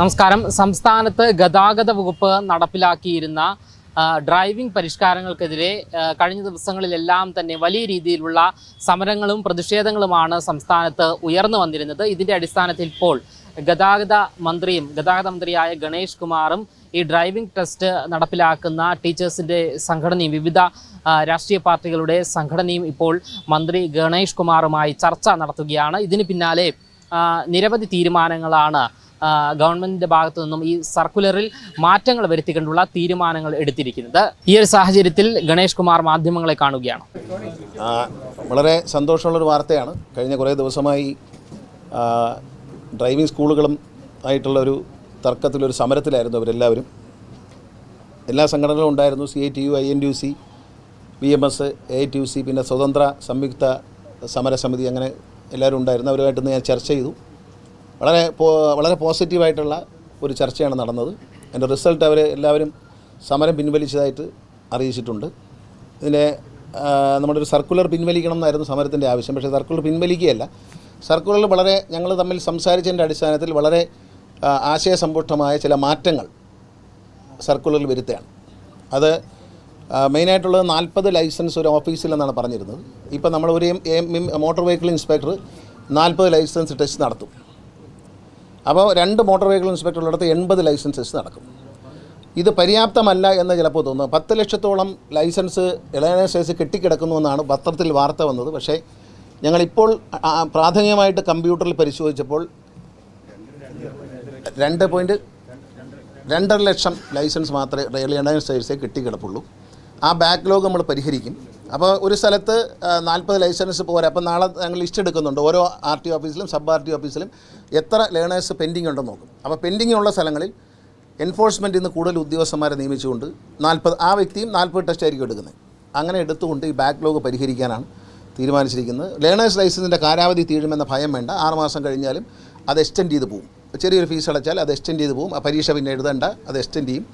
നമസ്കാരം. സംസ്ഥാനത്ത് ഗതാഗത വകുപ്പ് നടപ്പിലാക്കിയിരുന്ന ഡ്രൈവിംഗ് പരിഷ്കാരങ്ങൾക്കെതിരെ കഴിഞ്ഞ ദിവസങ്ങളിലെല്ലാം തന്നെ വലിയ രീതിയിലുള്ള സമരങ്ങളും പ്രതിഷേധങ്ങളുമാണ് സംസ്ഥാനത്ത് ഉയർന്നു വന്നിരുന്നത്. ഇതിന്റെ അടിസ്ഥാനത്തിൽ ഇപ്പോൾ ഗതാഗത മന്ത്രിയും ഗതാഗത മന്ത്രിയായ ഗണേഷ് കുമാറും ഈ ഡ്രൈവിംഗ് ടെസ്റ്റ് നടപ്പിലാക്കുന്ന ടീച്ചേഴ്സിന്റെ സംഘടനയും വിവിധ രാഷ്ട്രീയ പാർട്ടികളുടെ സംഘടനയും ഇപ്പോൾ മന്ത്രി ഗണേഷ് കുമാറുമായി ചർച്ച നടത്തുകയാണ്. ഇതിന് പിന്നാലെ നിരവധി തീരുമാനങ്ങളാണ് ഗവൺമെന്റിന്റെ ഭാഗത്തു നിന്നും ഈ സർക്കുലറിൽ മാറ്റങ്ങൾ വരുത്തിക്കൊണ്ടുള്ള തീരുമാനങ്ങൾ എടുത്തിരിക്കുന്നത്. ഈ ഒരു സാഹചര്യത്തിൽ ഗണേഷ് കുമാർ മാധ്യമങ്ങളെ കാണുകയാണ്. വളരെ സന്തോഷമുള്ളൊരു വാർത്തയാണ്. കഴിഞ്ഞ കുറേ ദിവസമായി ഡ്രൈവിംഗ് സ്കൂളുകളും ആയിട്ടുള്ള ആയിട്ടുള്ളൊരു തർക്കത്തിലൊരു സമരത്തിലായിരുന്നു അവരെല്ലാവരും. എല്ലാ സംഘടനകളും ഉണ്ടായിരുന്നു. C I T U I N T U C B M S A T U C പിന്നെ സ്വതന്ത്ര സംയുക്ത സമരസമിതി അങ്ങനെ എല്ലാവരും ഉണ്ടായിരുന്നു. അവരുമായിട്ടൊന്ന് ഞാൻ ചർച്ച ചെയ്തു. വളരെ വളരെ പോസിറ്റീവായിട്ടുള്ള ഒരു ചർച്ചയാണ് നടന്നത്. അതിന്റെ റിസൾട്ട് അവർ എല്ലാവരും സമരം പിൻവലിച്ചതായിട്ട് അറിയിച്ചിട്ടുണ്ട്. ഇതിനെ നമ്മുടെ ഒരു സർക്കുലർ പിൻവലിക്കണം എന്നായിരുന്നു സമരത്തിന്റെ ആവശ്യം. പക്ഷേ സർക്കുലർ പിൻവലിക്കുകയല്ല. സർക്കുലറിൽ വളരെ ഞങ്ങൾ തമ്മിൽ സംസാരിച്ചതിന്റെ അടിസ്ഥാനത്തിൽ വളരെ ആശയസമ്പുഷ്ടമായ ചില മാറ്റങ്ങൾ സർക്കുലറിൽ വരുത്തുകയാണ്. അത് മെയിനായിട്ടുള്ളത് നാൽപ്പത് ലൈസൻസ് ഒരു ഓഫീസിൽ എന്നാണ് പറഞ്ഞിരുന്നത്. ഇപ്പം നമ്മൾ ഒരു മോട്ടോർ വെഹിക്കിൾ ഇൻസ്പെക്ടർ നാൽപ്പത് ലൈസൻസ് ടെസ്റ്റ് നടത്തും. അപ്പോൾ രണ്ട് മോട്ടോർ വെഹിക്കിൾ ഇൻസ്പെക്ടറുള്ളിടത്ത് എൺപത് ലൈസൻസസ് നടക്കും. ഇത് പര്യാപ്തമല്ല എന്ന് ചിലപ്പോൾ തോന്നുന്നു. പത്ത് ലക്ഷത്തോളം ലൈസൻസ് ഇളയനേഴ്സേഴ്സ് കെട്ടിക്കിടക്കുന്നു എന്നാണ് പത്രത്തിൽ വാർത്ത വന്നത്. പക്ഷേ ഞങ്ങളിപ്പോൾ പ്രാഥമികമായിട്ട് കമ്പ്യൂട്ടറിൽ പരിശോധിച്ചപ്പോൾ രണ്ട് പോയിന്റ് രണ്ടര ലക്ഷം ലൈസൻസ് മാത്രമേ ഇളയനേഴ്സേഴ്സേ കെട്ടിക്കിടപ്പുള്ളൂ. ആ ബാക്ക്ലോഗ് നമ്മൾ പരിഹരിക്കും. അപ്പോൾ ഒരു സ്ഥലത്ത് നാൽപ്പത് ലൈസൻസ് പോരാ. അപ്പോൾ നാളെ ഞങ്ങൾ ലിസ്റ്റ് എടുക്കുന്നുണ്ട്. ഓരോ ആർ ടി ഓഫീസിലും സബ് ആർ ടി ഓഫീസിലും എത്ര ലേണേഴ്സ് പെൻഡിങ് ഉണ്ടെന്ന് നോക്കും. അപ്പോൾ പെൻഡിങ് ഉള്ള സ്ഥലങ്ങളിൽ എൻഫോഴ്സ്മെന്റിൽ നിന്ന് കൂടുതൽ ഉദ്യോഗസ്ഥന്മാരെ നിയമിച്ചുകൊണ്ട് നാൽപ്പത് ആ വ്യക്തിയും നാൽപ്പത് ടെസ്റ്റ് ആയിരിക്കും എടുക്കുന്നത്. അങ്ങനെ എടുത്തുകൊണ്ട് ഈ ബാക്ക്ലോഗ് പരിഹരിക്കാനാണ് തീരുമാനിച്ചിരിക്കുന്നത്. ലേണേഴ്സ് ലൈസൻസിന്റെ കാലാവധി തീരുമെന്ന ഭയം വേണ്ട. ആറുമാസം കഴിഞ്ഞാലും അത് എക്സ്റ്റെൻഡ് ചെയ്ത് പോകും ചെറിയൊരു ഫീസ് അടച്ചാൽ അത് എക്സ്റ്റെൻഡ് ചെയ്ത് പോകും ആ പരീക്ഷ പിന്നെ എഴുതേണ്ട അത് എക്സ്റ്റെൻഡ് ചെയ്യും.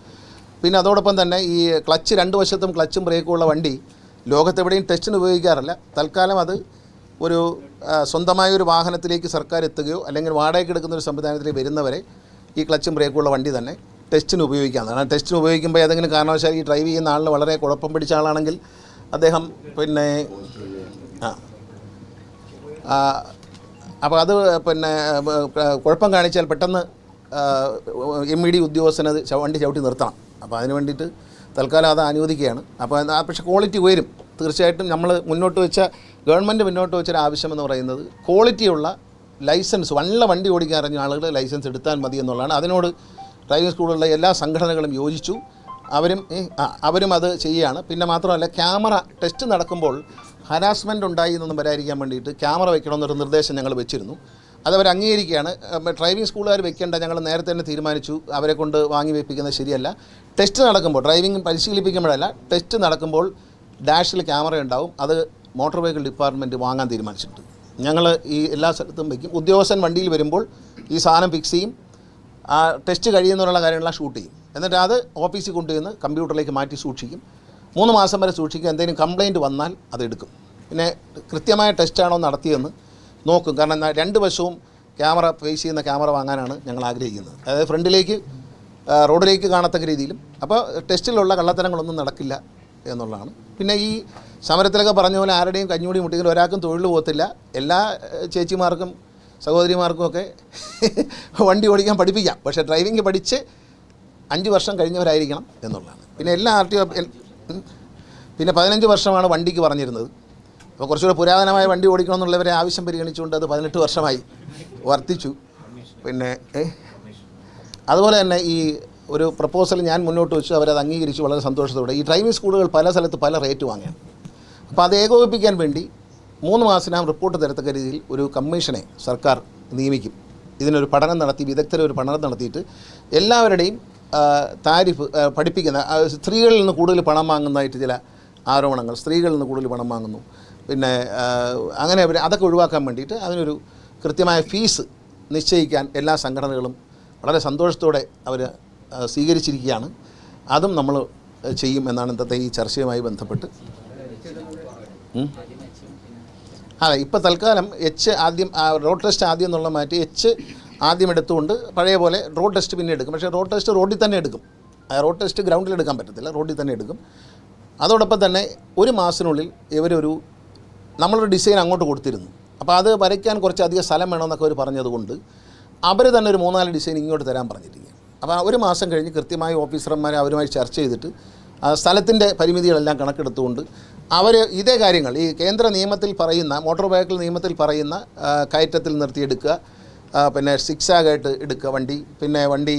പിന്നെ അതോടൊപ്പം തന്നെ ഈ ക്ലച്ച് രണ്ട് വശത്തും ക്ലച്ചും ബ്രേക്കും ഉള്ള വണ്ടി ലോകത്തെവിടെയും ടെസ്റ്റിന് ഉപയോഗിക്കാറില്ല. തൽക്കാലം അത് ഒരു സ്വന്തമായ ഒരു വാഹനത്തിലേക്ക് സർക്കാർ എത്തുകയോ അല്ലെങ്കിൽ വാടകയ്ക്ക് എടുക്കുന്ന ഒരു സംവിധാനത്തിലേക്ക് വരുന്നവരെ ഈ ക്ലച്ചും ബ്രേക്കും ഉള്ള വണ്ടി തന്നെ ടെസ്റ്റിന് ഉപയോഗിക്കാവുന്നതാണ്. കാരണം ടെസ്റ്റിന് ഉപയോഗിക്കുമ്പോൾ ഏതെങ്കിലും കാരണവശാൽ ഈ ഡ്രൈവ് ചെയ്യുന്ന ആളിന് വളരെ കുഴപ്പം പിടിച്ച ആളാണെങ്കിൽ അദ്ദേഹം പിന്നെ ആ അപ്പോൾ അത് പിന്നെ കുഴപ്പം കാണിച്ചാൽ പെട്ടെന്ന് എം ഇ ഡി ഉദ്യോഗസ്ഥനത് വണ്ടി ചവിട്ടി നിർത്തണം. അപ്പോൾ അതിന് വേണ്ടിയിട്ട് തൽക്കാലം അത് അനുവദിക്കുകയാണ്. അപ്പോൾ പക്ഷേ ക്വാളിറ്റി ഉയരും. തീർച്ചയായിട്ടും നമ്മൾ മുന്നോട്ട് വെച്ച ഗവൺമെന്റ് മുന്നോട്ട് വെച്ചൊരു ആവശ്യമെന്ന് പറയുന്നത് ക്വാളിറ്റിയുള്ള ലൈസൻസ് വള്ള വണ്ടി ഓടിക്കാൻ അറിഞ്ഞ ആളുകൾ ലൈസൻസ് എടുത്താൽ മതി എന്നുള്ളതാണ്. അതിനോട് ഡ്രൈവിംഗ് സ്കൂളുള്ള എല്ലാ സംഘടനകളും യോജിച്ചു. അവരും അവരും അത് ചെയ്യുകയാണ്. പിന്നെ മാത്രമല്ല ക്യാമറ ടെസ്റ്റ് നടക്കുമ്പോൾ ഹരാസ്മെന്റ് ഉണ്ടായി എന്നൊന്നും വരാതിരിക്കാൻ വേണ്ടിയിട്ട് ക്യാമറ വയ്ക്കണമെന്നൊരു നിർദ്ദേശം ഞങ്ങൾ വെച്ചിരുന്നു. അതവർ അംഗീകരിക്കുകയാണ്. ഡ്രൈവിംഗ് സ്കൂളുകാർ വെക്കേണ്ട ഞങ്ങൾ നേരത്തെ തന്നെ തീരുമാനിച്ചു. അവരെ കൊണ്ട് വാങ്ങി വെപ്പിക്കുന്നത് ശരിയല്ല. ടെസ്റ്റ് നടക്കുമ്പോൾ ഡ്രൈവിംഗ് പരിശീലിപ്പിക്കുമ്പോഴല്ല ടെസ്റ്റ് നടക്കുമ്പോൾ ഡാഷിൽ ക്യാമറ ഉണ്ടാവും. അത് മോട്ടോർ വെഹിക്കിൾ ഡിപ്പാർട്ട്മെന്റ് വാങ്ങാൻ തീരുമാനിച്ചിട്ടുണ്ട്. ഞങ്ങൾ ഈ എല്ലാ സ്ഥലത്തും വയ്ക്കും ഉദ്യോഗസ്ഥൻ വണ്ടിയിൽ വരുമ്പോൾ ഈ സാധനം ഫിക്സ് ചെയ്യും. ആ ടെസ്റ്റ് കഴിയുന്നുള്ള കാര്യങ്ങളെല്ലാം ഷൂട്ട് ചെയ്യും. എന്നിട്ട് അത് ഓഫീസിൽ കൊണ്ടുവന്ന് കമ്പ്യൂട്ടറിലേക്ക് മാറ്റി സൂക്ഷിക്കും. മൂന്ന് മാസം വരെ സൂക്ഷിക്കും. എന്തെങ്കിലും കംപ്ലയിന്റ് വന്നാൽ അതെടുക്കും പിന്നെ കൃത്യമായ ടെസ്റ്റാണോ നടത്തിയെന്ന് നോക്കും. കാരണം രണ്ട് വശവും ക്യാമറ ഫേസ് ചെയ്യുന്ന ക്യാമറ വാങ്ങാനാണ് ഞങ്ങൾ ആഗ്രഹിക്കുന്നത്. അതായത് ഫ്രണ്ടിലേക്ക് റോഡിലേക്ക് കാണത്തക്ക രീതിയിലും. അപ്പോൾ ടെസ്റ്റിലുള്ള കള്ളത്തരങ്ങളൊന്നും നടക്കില്ല എന്നുള്ളതാണ്. പിന്നെ ഈ സമരത്തിലൊക്കെ പറഞ്ഞ പോലെ ആരുടെയും കഞ്ഞൂടി മുട്ടിക്കൽ ഒരാൾക്കും തൊഴിൽ പോകത്തില്ല. എല്ലാ ചേച്ചിമാർക്കും സഹോദരിമാർക്കും ഒക്കെ വണ്ടി ഓടിക്കാൻ പഠിപ്പിക്കാം. പക്ഷേ ഡ്രൈവിംഗ് പഠിച്ച് അഞ്ച് വർഷം കഴിഞ്ഞവരായിരിക്കണം എന്നുള്ളതാണ്. പിന്നെ എല്ലാ ആർ ടി പിന്നെ പതിനഞ്ച് വർഷമാണ് വണ്ടിക്ക് പറഞ്ഞിരുന്നത്. അപ്പോൾ കുറച്ചുകൂടെ പുരാതനമായ വണ്ടി ഓടിക്കണം എന്നുള്ളവരെ ആവശ്യം പരിഗണിച്ചുകൊണ്ട് അത് പതിനെട്ട് വർഷമായി വർദ്ധിച്ചു പിന്നെ അതുപോലെ തന്നെ ഈ ഒരു പ്രപ്പോസൽ ഞാൻ മുന്നോട്ട് വെച്ചു. അവരത് അംഗീകരിച്ചു. വളരെ സന്തോഷത്തോടെ. ഈ ഡ്രൈവിംഗ് സ്കൂളുകൾ പല സ്ഥലത്ത് പല റേറ്റ് വാങ്ങിയാണ്. അപ്പോൾ അത് ഏകോപിപ്പിക്കാൻ വേണ്ടി മൂന്ന് മാസത്തിനകം റിപ്പോർട്ട് തരത്തക്ക രീതിയിൽ ഒരു കമ്മീഷനെ സർക്കാർ നിയമിക്കും. ഇതിനൊരു പഠനം നടത്തി വിദഗ്ധരെ ഒരു പഠനം നടത്തിയിട്ട് എല്ലാവരുടെയും താരിഫ് പഠിപ്പിക്കുന്ന സ്ത്രീകളിൽ നിന്ന് കൂടുതൽ പണം വാങ്ങുന്നതായിട്ട് ചില ആരോപണങ്ങൾ സ്ത്രീകളിൽ നിന്ന് കൂടുതൽ പണം വാങ്ങുന്നു. പിന്നെ അങ്ങനെ അവർ അതൊക്കെ ഒഴിവാക്കാൻ വേണ്ടിയിട്ട് അതിനൊരു കൃത്യമായ ഫീസ് നിശ്ചയിക്കാൻ എല്ലാ സംഘടനകളും വളരെ സന്തോഷത്തോടെ അവർ സ്വീകരിച്ചിരിക്കുകയാണ്. അതും നമ്മൾ ചെയ്യും എന്നാണ് ഇന്നത്തെ ഈ ചർച്ചയുമായി ബന്ധപ്പെട്ട്. അതെ ഇപ്പോൾ തൽക്കാലം എച്ച് ആദ്യം റോഡ് ടെസ്റ്റ് ആദ്യം എന്നുള്ള മാറ്റി എച്ച് ആദ്യം എടുത്തുകൊണ്ട് പഴയ പോലെ റോഡ് ടെസ്റ്റ് പിന്നെ എടുക്കും. പക്ഷേ റോഡ് ടെസ്റ്റ് റോഡിൽ തന്നെ എടുക്കും. റോഡ് ടെസ്റ്റ് ഗ്രൗണ്ടിൽ എടുക്കാൻ പറ്റത്തില്ല. റോഡിൽ തന്നെ എടുക്കും. അതോടൊപ്പം തന്നെ ഒരു മാസത്തിനുള്ളിൽ ഇവരൊരു നമ്മളൊരു ഡിസൈൻ അങ്ങോട്ട് കൊടുത്തിരുന്നു. അപ്പോൾ അത് വരയ്ക്കാൻ കുറച്ചധികം സ്ഥലം വേണമെന്നൊക്കെ അവർ പറഞ്ഞതുകൊണ്ട് അവർ തന്നെ ഒരു മൂന്നാൽ ഡിസൈൻ ഇങ്ങോട്ട് തരാൻ പറഞ്ഞിരിക്കുകയാണ്. അപ്പോൾ ഒരു മാസം കഴിഞ്ഞ് കൃത്യമായി ഓഫീസർമാരെ അവരുമായി ചർച്ച ചെയ്തിട്ട് സ്ഥലത്തിന്റെ പരിമിതികളെല്ലാം കണക്കെടുത്തുകൊണ്ട് അവർ ഇതേ കാര്യങ്ങൾ ഈ കേന്ദ്ര നിയമത്തിൽ പറയുന്ന മോട്ടോർ വെഹിക്കിൾ നിയമത്തിൽ പറയുന്ന കയറ്റത്തിൽ നിർത്തിയെടുക്കുക പിന്നെ സിക്സ് ആയിട്ട് എടുക്കുക വണ്ടി പിന്നെ വണ്ടി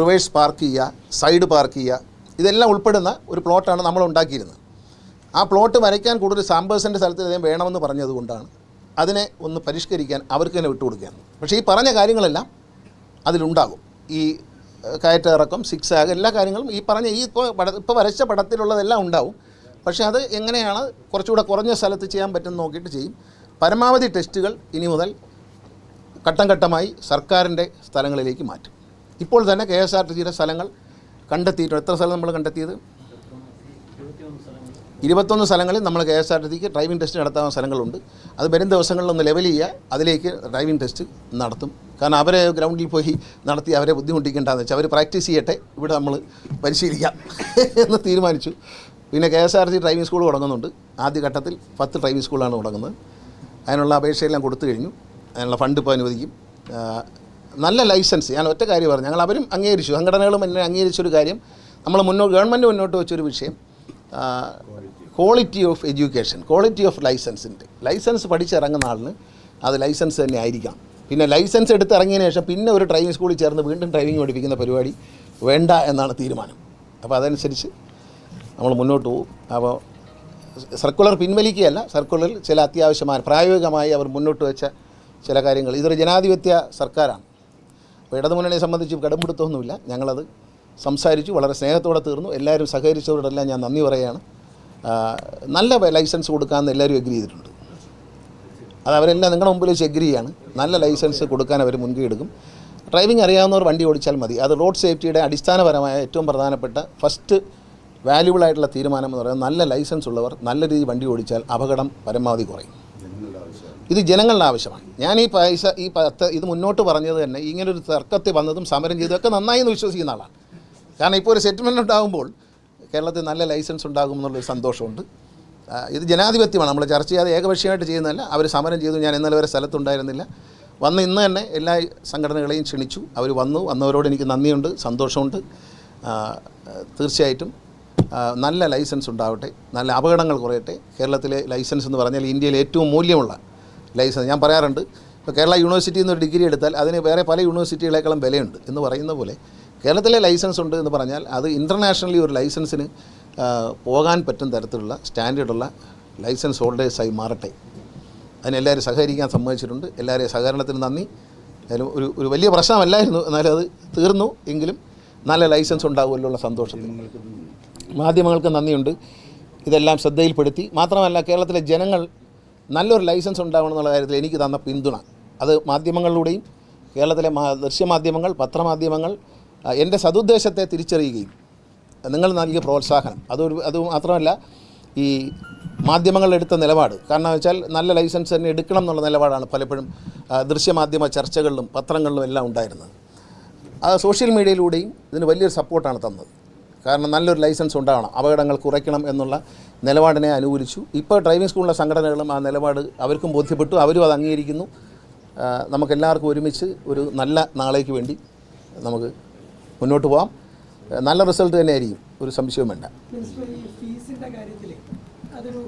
റിവേഴ്സ് പാർക്ക് ചെയ്യുക സൈഡ് പാർക്ക് ചെയ്യുക ഇതെല്ലാം ഉൾപ്പെടുന്ന ഒരു പ്ലോട്ടാണ് നമ്മൾ ഉണ്ടാക്കിയിരുന്നത്. ആ പ്ലോട്ട് വരയ്ക്കാൻ കൂടുതൽ സാമ്പേഴ്സിന്റെ സ്ഥലത്ത് അദ്ദേഹം വേണമെന്ന് പറഞ്ഞതുകൊണ്ടാണ് അതിനെ ഒന്ന് പരിഷ്കരിക്കാൻ അവർക്ക് തന്നെ വിട്ടുകൊടുക്കുകയാണ് പക്ഷേ ഈ പറഞ്ഞ കാര്യങ്ങളെല്ലാം അതിലുണ്ടാകും. ഈ കയറ്റിറക്കം സിക്സ് ആഗ് എല്ലാ കാര്യങ്ങളും ഈ പറഞ്ഞ ഈ ഇപ്പോൾ പട ഇപ്പോൾ വരച്ച പടത്തിലുള്ളതെല്ലാം ഉണ്ടാവും. പക്ഷേ അത് എങ്ങനെയാണ് കുറച്ചുകൂടെ കുറഞ്ഞ സ്ഥലത്ത് ചെയ്യാൻ പറ്റുമെന്ന് നോക്കിയിട്ട് ചെയ്യും. പരമാവധി ടെസ്റ്റുകൾ ഇനി മുതൽ ഘട്ടം ഘട്ടമായി സർക്കാരിന്റെ സ്ഥലങ്ങളിലേക്ക് മാറ്റും. ഇപ്പോൾ തന്നെ കെ എസ് ആർ ടി സിയുടെ സ്ഥലങ്ങൾ കണ്ടെത്തിയിട്ടുണ്ട്. എത്ര സ്ഥലം നമ്മൾ കണ്ടെത്തിയത്? ഇരുപത്തൊന്ന് സ്ഥലങ്ങളിൽ നമ്മൾ കെ എസ് ആർ ടി സിക്ക് ഡ്രൈവിംഗ് ടെസ്റ്റ് നടത്താവുന്ന സ്ഥലങ്ങളുണ്ട്. അത് വരും ദിവസങ്ങളിൽ ഒന്ന് ലെവൽ ചെയ്യുക. അതിലേക്ക് ഡ്രൈവിംഗ് ടെസ്റ്റ് നടത്തും. കാരണം അവരെ ഗ്രൗണ്ടിൽ പോയി നടത്തി അവരെ ബുദ്ധിമുട്ടിക്കേണ്ടതെന്ന് വെച്ചാൽ അവർ പ്രാക്ടീസ് ചെയ്യട്ടെ. ഇവിടെ നമ്മൾ പരിശീലിക്കാം എന്ന് തീരുമാനിച്ചു. പിന്നെ K S R T driving school തുടങ്ങുന്നുണ്ട്. ആദ്യഘട്ടത്തിൽ പത്ത് ഡ്രൈവിംഗ് സ്കൂളാണ് തുടങ്ങുന്നത്. അതിനുള്ള അപേക്ഷയെല്ലാം കൊടുത്തു കഴിഞ്ഞു. അതിനുള്ള ഫണ്ട് ഇപ്പോൾ അനുവദിക്കും. നല്ല ലൈസൻസ് ഞാൻ ഒറ്റ കാര്യം പറഞ്ഞു. ഞങ്ങൾ അവരും അംഗീകരിച്ചു. സംഘടനകളും എന്നെ അംഗീകരിച്ചൊരു കാര്യം. നമ്മൾ മുന്നോട്ട് ഗവൺമെന്റ് മുന്നോട്ട് വെച്ചൊരു വിഷയം. Quality of education quality of ലൈസൻസിന്റെ licence പഠിച്ചിറങ്ങുന്ന ആളിന് അത് ലൈസൻസ് തന്നെ ആയിരിക്കാം. പിന്നെ ലൈസൻസ് എടുത്ത് ഇറങ്ങിയതിന് ശേഷം പിന്നെ ഒരു ഡ്രൈവിംഗ് സ്കൂളിൽ ചേർന്ന് വീണ്ടും ഡ്രൈവിംഗ് പഠിപ്പിക്കുന്ന പരിപാടി വേണ്ട എന്നാണ് തീരുമാനം. അപ്പോൾ അതനുസരിച്ച് നമ്മൾ മുന്നോട്ട് പോകും. അപ്പോൾ സർക്കുലർ പിൻവലിക്കുകയല്ല സർക്കുലറിൽ ചില അത്യാവശ്യമായ പ്രായോഗികമായി അവർ മുന്നോട്ട് വെച്ച ചില കാര്യങ്ങൾ. ഇതൊരു ജനാധിപത്യ സർക്കാരാണ്. അപ്പോൾ ഇടതുമുന്നണിയെ സംബന്ധിച്ച് കടുംപിടുത്തമൊന്നുമില്ല ഞങ്ങളത് സംസാരിച്ചു വളരെ സ്നേഹത്തോടെ തീർന്നു. എല്ലാവരും സഹകരിച്ചവരോടെല്ലാം ഞാൻ നന്ദി പറയുകയാണ്. നല്ല ലൈസൻസ് കൊടുക്കാമെന്ന് എല്ലാവരും എഗ്രി ചെയ്തിട്ടുണ്ട്. അത് അവരെല്ലാം നിങ്ങളുടെ മുമ്പിൽ വെച്ച് എഗ്രി ചെയ്യാണ്. നല്ല ലൈസൻസ് കൊടുക്കാൻ അവർ മുൻകൈ എടുക്കും. ഡ്രൈവിംഗ് അറിയാവുന്നവർ വണ്ടി ഓടിച്ചാൽ മതി. അത് റോഡ് സേഫ്റ്റിയുടെ അടിസ്ഥാനപരമായ ഏറ്റവും പ്രധാനപ്പെട്ട ഫസ്റ്റ് വാല്യുബിൾ ആയിട്ടുള്ള തീരുമാനം എന്ന് പറയുന്നത് നല്ല ലൈസൻസ് ഉള്ളവർ നല്ല രീതിയിൽ വണ്ടി ഓടിച്ചാൽ അപകടം പരമാവധി കുറയും. ഇത് ജനങ്ങളുടെ ആവശ്യമാണ്. ഞാൻ ഈ പൈസ ഈ പത്ത് ഇത് മുന്നോട്ട് പറഞ്ഞത് തന്നെ ഇങ്ങനൊരു തർക്കത്തിൽ വന്നതും സമരം ചെയ്തതൊക്കെ നന്നായി എന്ന് വിശ്വസിക്കുന്ന ആളാണ്. കാരണം ഇപ്പോൾ ഒരു സെറ്റിൽമെന്റ് ഉണ്ടാകുമ്പോൾ കേരളത്തിൽ നല്ല ലൈസൻസ് ഉണ്ടാകും എന്നുള്ളൊരു സന്തോഷമുണ്ട്. ഇത് ജനാധിപത്യമാണ്. നമ്മൾ ചർച്ച ചെയ്യാതെ ഏകപക്ഷീയമായിട്ട് ചെയ്യുന്നതല്ല. അവർ സമരം ചെയ്തു. ഞാൻ ഇന്നലെ വരെ സ്ഥലത്തുണ്ടായിരുന്നില്ല. വന്ന് ഇന്ന് തന്നെ എല്ലാ സംഘടനകളെയും ക്ഷണിച്ചു. അവർ വന്നു. വന്നവരോട് എനിക്ക് നന്ദിയുണ്ട് സന്തോഷമുണ്ട്. തീർച്ചയായിട്ടും നല്ല ലൈസൻസ് ഉണ്ടാവട്ടെ. നല്ല അപകടങ്ങൾ കുറയട്ടെ. കേരളത്തിലെ ലൈസൻസ് എന്ന് പറഞ്ഞാൽ ഇന്ത്യയിൽ ഏറ്റവും മൂല്യമുള്ള ലൈസൻസ്. ഞാൻ പറയാറുണ്ട് ഇപ്പോൾ കേരള യൂണിവേഴ്സിറ്റിയിൽ നിന്ന് ഒരു ഡിഗ്രി എടുത്താൽ അതിന് വേറെ പല യൂണിവേഴ്സിറ്റികളെക്കാളും വിലയുണ്ട് എന്ന് പറയുന്ന പോലെ കേരളത്തിലെ ലൈസൻസ് ഉണ്ട് എന്ന് പറഞ്ഞാൽ അത് ഇന്റർനാഷണലി ഒരു ലൈസൻസിന് പോകാൻ പറ്റും തരത്തിലുള്ള സ്റ്റാൻഡേർഡുള്ള ലൈസൻസ് ഹോൾഡേഴ്സായി മാറട്ടെ. അതിനെല്ലാവരും സഹകരിക്കാൻ സമ്മതിച്ചിട്ടുണ്ട്. എല്ലാവരെയും സഹകരണത്തിന് നന്ദി. അതിലും ഒരു ഒരു വലിയ പ്രശ്നമല്ലായിരുന്നു. എന്നാലും അത് തീർന്നു എങ്കിലും നല്ല ലൈസൻസ് ഉണ്ടാകുമല്ലോ ഉള്ള സന്തോഷം മാധ്യമങ്ങൾക്ക് നന്ദിയുണ്ട്. ഇതെല്ലാം ശ്രദ്ധയിൽപ്പെടുത്തി. മാത്രമല്ല കേരളത്തിലെ ജനങ്ങൾ നല്ലൊരു ലൈസൻസ് ഉണ്ടാവണം എന്നുള്ള കാര്യത്തിൽ എനിക്ക് തന്ന പിന്തുണ. അത് മാധ്യമങ്ങളിലൂടെയും കേരളത്തിലെ ദൃശ്യമാധ്യമങ്ങൾ പത്രമാധ്യമങ്ങൾ എന്റെ സതുദ്ദേശത്തെ തിരിച്ചറിയുകയും നിങ്ങൾ നൽകിയ പ്രോത്സാഹനം. അതൊരു അത് മാത്രമല്ല ഈ മാധ്യമങ്ങളെടുത്ത നിലപാട്. കാരണം വെച്ചാൽ നല്ല ലൈസൻസ് തന്നെ എടുക്കണം എന്നുള്ള നിലപാടാണ് പലപ്പോഴും ദൃശ്യമാധ്യമ ചർച്ചകളിലും പത്രങ്ങളിലും എല്ലാം ഉണ്ടായിരുന്നത്. അത് സോഷ്യൽ മീഡിയയിലൂടെയും ഇതിന് വലിയൊരു സപ്പോർട്ടാണ് തന്നത്. കാരണം നല്ലൊരു ലൈസൻസ് ഉണ്ടാവണം അപകടങ്ങൾ കുറയ്ക്കണം എന്നുള്ള നിലപാടിനെ അനുകൂലിച്ചു. ഇപ്പോൾ ഡ്രൈവിംഗ് സ്കൂളിലെ സംഘടനകളും ആ നിലപാട് അവർക്കും ബോധ്യപ്പെട്ടു അവരും അത് അംഗീകരിക്കുന്നു. നമുക്കെല്ലാവർക്കും ഒരുമിച്ച് ഒരു നല്ല നാളേക്ക് വേണ്ടി നമുക്ക് മുന്നോട്ട് പോകാം നല്ല റിസൾട്ട് തന്നെ ആയിരിക്കും ഒരു സംശയവും വേണ്ട. അതൊരു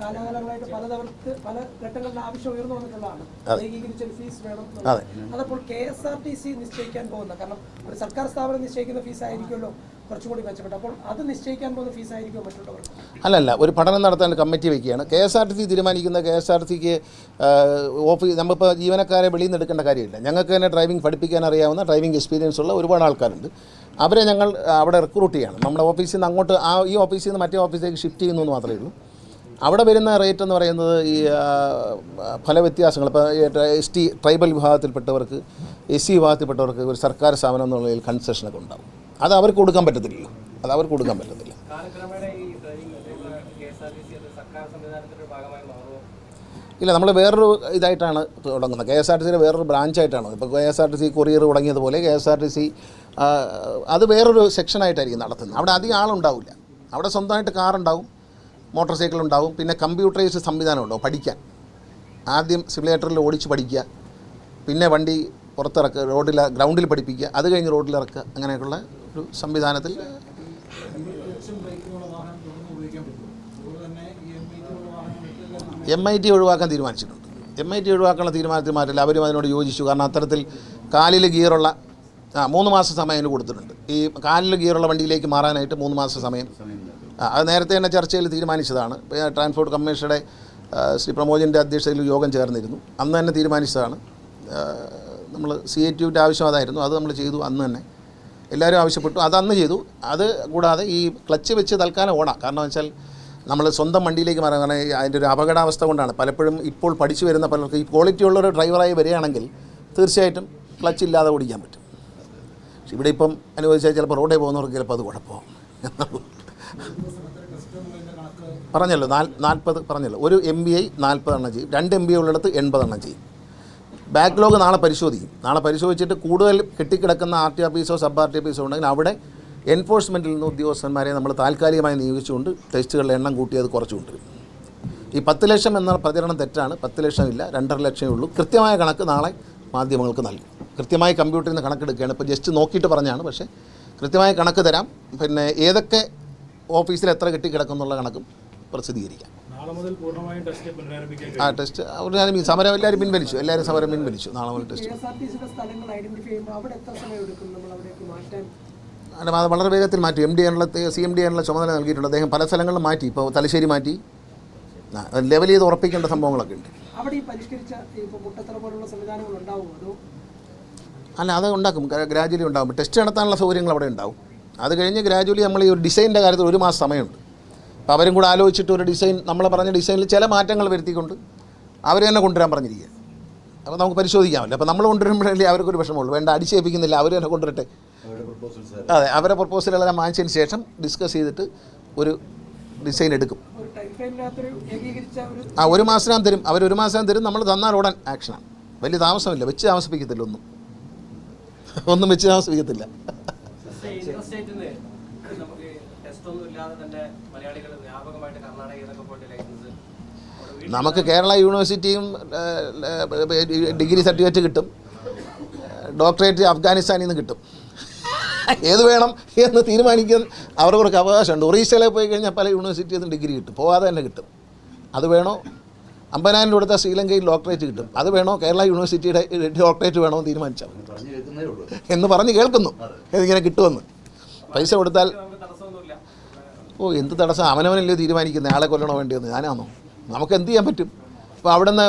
കാലാകാലങ്ങളായിട്ട് പല ഘട്ടങ്ങളിൽ ആവശ്യം ഉയർന്നു വന്നിട്ടുള്ളതാണ്. ഏകീകരിച്ച ഫീസ് വേണം അതെ. അതപ്പോൾ K S R T C നിശ്ചയിക്കാൻ പോകുന്ന കാരണം ഒരു സർക്കാർ സ്ഥാപനം നിശ്ചയിക്കുന്ന ഫീസ് ആയിരിക്കുമല്ലോ കുറച്ചും കൂടി മെച്ചപ്പെട്ട. അപ്പോൾ അത് നിശ്ചയിക്കാൻ പോകുന്ന ഫീസ് ആയിരിക്കും അല്ലല്ല ഒരു പഠനം നടത്താൻ കമ്മിറ്റി വയ്ക്കുകയാണ്. K S R T C തീരുമാനിക്കുന്ന കെ എസ് ആർ സിക്ക് ഓഫീസ് നമ്മളിപ്പോൾ ജീവനക്കാരെ വെളിയിൽ നിന്ന് എടുക്കേണ്ട കാര്യമില്ല. ഞങ്ങൾക്ക് തന്നെ ഡ്രൈവിംഗ് പഠിപ്പിക്കാൻ അറിയാവുന്ന ഡ്രൈവിംഗ് എക്സ്പീരിയൻസ് ഉള്ള ഒരുപാട് ആൾക്കാരുണ്ട്. അവരെ ഞങ്ങൾ അവിടെ റിക്രൂട്ട് ചെയ്യണം. നമ്മുടെ ഓഫീസിൽ നിന്ന് അങ്ങോട്ട് ആ ഈ ഓഫീസിൽ നിന്ന് മറ്റേ ഓഫീസിലേക്ക് ഷിഫ്റ്റ് ചെയ്യുന്നു എന്ന് മാത്രമേ ഉള്ളൂ. അവിടെ വരുന്ന റേറ്റ് എന്ന് പറയുന്നത് ഈ പല വ്യത്യാസങ്ങൾ. ഇപ്പോൾ എസ് ടി ട്രൈബൽ വിഭാഗത്തിൽപ്പെട്ടവർക്ക് എസ് സി വിഭാഗത്തിൽപ്പെട്ടവർക്ക് ഒരു സർക്കാർ സ്ഥാപനം എന്നുള്ളതിൽ കൺസെഷനൊക്കെ ഉണ്ടാവും. അത് അവർക്ക് കൊടുക്കാൻ പറ്റത്തില്ലല്ലോ. അത് അവർക്ക് കൊടുക്കാൻ പറ്റത്തില്ല. ഇല്ല നമ്മൾ വേറൊരു ഇതായിട്ടാണ് തുടങ്ങുന്നത്. കെ എസ് ആർ ടി സിയുടെ വേറൊരു ബ്രാഞ്ചായിട്ടാണ്. ഇപ്പോൾ K S R T C courier തുടങ്ങിയതുപോലെ K S R T C അത് വേറൊരു സെക്ഷനായിട്ടായിരിക്കും നടത്തുന്നത്. അവിടെ അധികം ആളുണ്ടാവില്ല. അവിടെ സ്വന്തമായിട്ട് കാറുണ്ടാവും മോട്ടോർ സൈക്കിൾ ഉണ്ടാവും പിന്നെ കമ്പ്യൂട്ടറൈസ്ഡ് സംവിധാനം ഉണ്ടാവും പഠിക്കാൻ. ആദ്യം സിമുലേറ്ററിൽ ഓടിച്ച് പഠിക്കുക പിന്നെ വണ്ടി പുറത്തിറക്കുക റോഡിൽ ഗ്രൗണ്ടിൽ പഠിപ്പിക്കുക അത് കഴിഞ്ഞ് റോഡിലിറക്കുക അങ്ങനെയൊക്കെയുള്ള ഒരു സംവിധാനത്തിൽ എം ഐ ടി ഒഴിവാക്കാൻ തീരുമാനിച്ചിട്ടുണ്ട്. എം ഐ ടി ഒഴിവാക്കാനുള്ള തീരുമാനത്തിൽ മാറ്റില്ല അവരും അതിനോട് യോജിച്ചു. കാരണം അത്തരത്തിൽ കാലിൽ ഗിയറുള്ള ആ മൂന്ന് മാസം സമയം അതിന് കൊടുത്തിട്ടുണ്ട്. ഈ കാലിൽ ഗിയറുള്ള വണ്ടിയിലേക്ക് മാറാനായിട്ട് മൂന്ന് മാസം സമയം. അത് നേരത്തെ തന്നെ ചർച്ചയിൽ തീരുമാനിച്ചതാണ്. ട്രാൻസ്പോർട്ട് കമ്മീഷയുടെ ശ്രീ പ്രമോദിന്റെ അധ്യക്ഷതയിൽ യോഗം ചേർന്നിരുന്നു. അന്ന് തന്നെ തീരുമാനിച്ചതാണ്. നമ്മൾ സി എ ടിയുടെ ആവശ്യം അതായിരുന്നു. അത് നമ്മൾ ചെയ്തു അന്ന് തന്നെ. എല്ലാവരും ആവശ്യപ്പെട്ടു. അത് അന്ന് ചെയ്തു. അത് കൂടാതെ ഈ ക്ലച്ച് വെച്ച് തൽക്കാലം ഓടാം കാരണം വെച്ചാൽ നമ്മൾ സ്വന്തം വണ്ടിയിലേക്ക് മാറാൻ കാരണം അതിന്റെ ഒരു അപകടാവസ്ഥ കൊണ്ടാണ്. പലപ്പോഴും ഇപ്പോൾ പഠിച്ചു വരുന്ന പലർക്കും ഈ ക്വാളിറ്റി ഉള്ളൊരു ഡ്രൈവറായി വരികയാണെങ്കിൽ തീർച്ചയായിട്ടും ക്ലച്ച് ഇല്ലാതെ ഓടിക്കാൻ പറ്റും. പക്ഷെ ഇവിടെ ഇപ്പം അനുവദിച്ചാൽ ചിലപ്പോൾ റോഡേ പോകുന്നവർക്ക് ചിലപ്പോൾ അത് കുഴപ്പമാവും. പറഞ്ഞല്ലോ നാൽ നാൽപ്പത് പറഞ്ഞല്ലോ. ഒരു എം ബി ഐ നാൽപ്പതെണ്ണം ചെയ്യും. രണ്ട് എം ബി ഐ ഉള്ളിടത്ത് എൺപതെണ്ണം ചെയ്യും. ബാക്ക്ലോഗ് നാളെ പരിശോധിക്കും. നാളെ പരിശോധിച്ചിട്ട് കൂടുതൽ കെട്ടിക്കിടക്കുന്ന ആർ ടി ഓഫീസോ സബ് ആർ ടി ഓഫീസോ ഉണ്ടെങ്കിൽ അവിടെ എൻഫോഴ്സ്മെന്റിൽ നിന്ന് ഉദ്യോഗസ്ഥന്മാരെ നമ്മൾ താൽക്കാലികമായി നിയോഗിച്ചുകൊണ്ട് ടെസ്റ്റുകളുടെ എണ്ണം കൂട്ടി അത് കുറച്ച് ഈ പത്ത് ലക്ഷം എന്ന പ്രചരണം തെറ്റാണ്. പത്ത് ലക്ഷം ഇല്ല രണ്ടര ലക്ഷമേ ഉള്ളൂ. കൃത്യമായ കണക്ക് നാളെ മാധ്യമങ്ങൾക്ക് നൽകും. കൃത്യമായി കമ്പ്യൂട്ടറിൽ നിന്ന് കണക്കെടുക്കുകയാണ്. ഇപ്പോൾ ജസ്റ്റ് നോക്കിയിട്ട് പറഞ്ഞാണ് പക്ഷേ കൃത്യമായ കണക്ക് തരാം. പിന്നെ ഏതൊക്കെ ഓഫീസിൽ എത്ര കെട്ടിക്കിടക്കുന്നുള്ള കണക്കും പ്രസിദ്ധീകരിക്കാം. നാളെ മുതൽ പൂർണമായും ടെസ്റ്റ് പുനരാരംഭിക്കാൻ ആ ടെസ്റ്റ് അവർ ഞാൻ സമരം എല്ലാവരും പിൻവലിച്ചു. എല്ലാവരും സമരം പിൻവലിച്ചു നാളെ മുതൽ test K S R T സിയുടെ സ്ഥലങ്ങൾ ഐഡന്റിഫൈ ചെയ്യുമ്പോൾ അവിടെ എത്ര സമയം എടുക്കും? നമ്മൾ അവിടേക്ക് മാറ്റാൻ അല്ല അത് വളരെ വേഗത്തിൽ മാറ്റി. എം ഡി എന്നുള്ള സി എം ഡി എന്നുള്ള ചുമതല നൽകിയിട്ടുണ്ട്. അദ്ദേഹം പല സ്ഥലങ്ങളിലും മാറ്റി. ഇപ്പോൾ തലശ്ശേരി മാറ്റി. ലെവൽ ചെയ്ത് ഉറപ്പിക്കേണ്ട സംഭവങ്ങളൊക്കെ ഉണ്ട്. അവിടെ ഈ പരിഷ്കരിച്ച ഇപ്പോൾ മുട്ടത്തറ പോലുള്ള സംവിധാനങ്ങൾ ഉണ്ടാവുമോ അല്ല അത് ഉണ്ടാക്കും. ഗ്രാജുവലി ഉണ്ടാകും ടെസ്റ്റ് നടത്താനുള്ള സൗകര്യങ്ങൾ അവിടെ ഉണ്ടാവും. അത് കഴിഞ്ഞ് ഗ്രാജുവലി നമ്മൾ ഈ ഒരു ഡിസൈനിന്റെ കാര്യത്തിൽ ഒരു മാസം സമയമുണ്ട്. അപ്പോൾ അവരും കൂടെ ആലോചിച്ചിട്ട് ഒരു ഡിസൈൻ നമ്മൾ പറഞ്ഞ ഡിസൈനിൽ ചില മാറ്റങ്ങൾ വരുത്തിക്കൊണ്ട് അവർ തന്നെ കൊണ്ടുവരാൻ പറഞ്ഞിരിക്കുക അപ്പോൾ നമുക്ക് പരിശോധിക്കാമല്ലോ. അപ്പോൾ നമ്മൾ കൊണ്ടുവരുമ്പോഴല്ലേ അവർക്കൊരു വിഷമമുള്ളൂ. വേണ്ട അടിച്ചേൽപ്പിക്കുന്നില്ല. അവർ തന്നെ കൊണ്ടുവരട്ടെ. അതെ അവരെ പ്രപ്പോസലുകളെല്ലാം വാങ്ങിച്ചതിന് ശേഷം ഡിസ്കസ് ചെയ്തിട്ട് ഒരു ഡിസൈൻ എടുക്കും. ഒരു ടൈം ഫ്രെയിമിനകത്തൊരു ഏകീകരിച്ച ഒരു ആ ഒരു മാസം തരും. അവർ ഒരു മാസം തരും. നമ്മൾ തന്നാൽ ഉടൻ ആക്ഷനാണ് വലിയ താമസമില്ല. വെച്ച് താമസിപ്പിക്കത്തില്ല ഒന്നും. ഒന്നും വെച്ച് താമസിപ്പിക്കത്തില്ല ഇന്റർസ്റ്റേറ്റിന് നമുക്ക് ടെസ്റ്റ് ഒന്നും ഇല്ലാതെ തന്നെ മലയാളികൾ വ്യാപകമായിട്ട് കർണാടകയിൽ നിന്നൊക്കെ പോയിട്ട് ലൈസൻസ് അവിടെ വീട്ടിൽ നമുക്ക് കേരള യൂണിവേഴ്സിറ്റിയും ഡിഗ്രി സർട്ടിഫിക്കറ്റ് കിട്ടും. ഡോക്ടറേറ്റ് അഫ്ഗാനിസ്ഥാനിൽ നിന്ന് കിട്ടും. ഏത് വേണം എന്ന് തീരുമാനിക്കാൻ അവർക്കൊരു അവകാശമുണ്ട്. ഒറീസയിലെ പോയി കഴിഞ്ഞാൽ പല യൂണിവേഴ്സിറ്റിയിൽ നിന്ന് ഡിഗ്രി കിട്ടും. പോവാതെ തന്നെ കിട്ടും. അത് വേണോ? അമ്പതിനായിരം രൂപ കൊടുത്താൽ ശ്രീലങ്കയിൽ ഡോക്ടറേറ്റ് കിട്ടും. അത് വേണോ? കേരള യൂണിവേഴ്സിറ്റിയുടെ ഡോക്ടറേറ്റ് വേണോ എന്ന് തീരുമാനിച്ചാൽ. എന്ന് പറഞ്ഞ് കേൾക്കുന്നു. ഇതിങ്ങനെ കിട്ടുമെന്ന്. പൈസ കൊടുത്താൽ ഓ എന്ത് തടസ്സം? അവനവനല്ലേ തീരുമാനിക്കുന്നത് ആളെ കൊല്ലണോ വേണ്ടിയെന്ന് ഞാനാണോ നമുക്ക് എന്ത് ചെയ്യാൻ പറ്റും? അപ്പോൾ അവിടെ നിന്ന്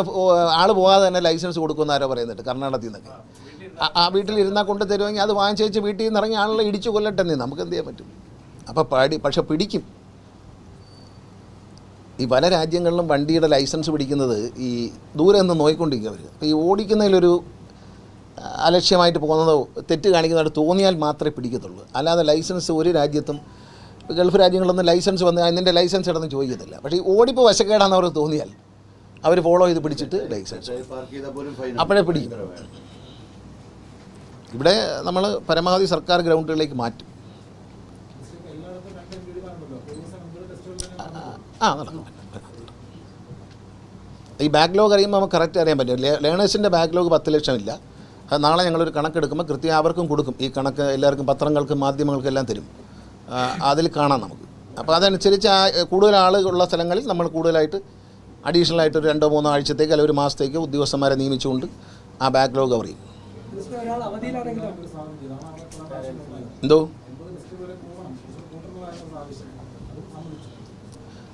ആൾ പോകാതെ തന്നെ ലൈസൻസ് കൊടുക്കുമെന്നാരോ പറയുന്നുണ്ട് കർണാടകത്തിൽ നിന്നൊക്കെ. ആ- വീട്ടിലിരുന്നാൽ കൊണ്ട് തരുമെങ്കിൽ അത് വാങ്ങിച്ചേച്ച് വീട്ടിൽ നിന്ന് ഇറങ്ങി ആളെ ഇടിച്ചു കൊല്ലട്ടെ നീ നമുക്ക് എന്ത് ചെയ്യാൻ പറ്റും? അപ്പോൾ പാടി പക്ഷെ പിടിക്കും. ഈ പല രാജ്യങ്ങളിലും വണ്ടിയുടെ ലൈസൻസ് പിടിക്കുന്നത് ഈ ദൂരെ നിന്ന് നോയിക്കൊണ്ടിരിക്കുക അവർ അപ്പോൾ ഈ ഓടിക്കുന്നതിലൊരു അലക്ഷ്യമായിട്ട് പോകുന്നതോ തെറ്റ് കാണിക്കുന്നതായിട്ട് തോന്നിയാൽ മാത്രമേ പിടിക്കത്തുള്ളൂ. അല്ലാതെ ലൈസൻസ് ഒരു രാജ്യത്തും ഗൾഫ് രാജ്യങ്ങളൊന്നും ലൈസൻസ് വന്ന് അതിന്റെ ലൈസൻസ് ഇടന്ന് ചോദിക്കത്തില്ല. പക്ഷേ ഈ ഓടിപ്പോൾ വശക്കേടാന്ന് അവർക്ക് തോന്നിയാൽ അവർ ഫോളോ ചെയ്ത് പിടിച്ചിട്ട് ലൈസൻസ്. അപ്പോഴേ പിടിക്കും. ഇവിടെ നമ്മൾ പരമാവധി സർക്കാർ ഗ്രൗണ്ടുകളിലേക്ക് മാറ്റും. ആ നടക്കും. ഈ ബാക്ക്ലോഗ് അറിയുമ്പോൾ നമുക്ക് കറക്റ്റ് അറിയാൻ പറ്റും. ലേണേഴ്സിന്റെ ബാക്ക്ലോഗ് പത്ത് ലക്ഷം ഇല്ല. അത് നാളെ ഞങ്ങളൊരു കണക്കെടുക്കുമ്പോൾ കൃത്യം അവർക്കും കൊടുക്കും. ഈ കണക്ക് എല്ലാവർക്കും പത്രങ്ങൾക്കും മാധ്യമങ്ങൾക്കും എല്ലാം തരും. അതിൽ കാണാം നമുക്ക്. അപ്പോൾ അതനുസരിച്ച് ആ കൂടുതൽ ആളുകളുള്ള സ്ഥലങ്ങളിൽ നമ്മൾ കൂടുതലായിട്ട് അഡീഷണൽ ആയിട്ട് ഒരു രണ്ടോ മൂന്നോ ആഴ്ചത്തേക്ക് അല്ലെങ്കിൽ ഒരു മാസത്തേക്ക് ഉദ്യോഗസ്ഥന്മാരെ നിയമിച്ചുകൊണ്ട് ആ ബാക്ക്ലോഗ് കവർ ചെയ്യും. എന്തോ?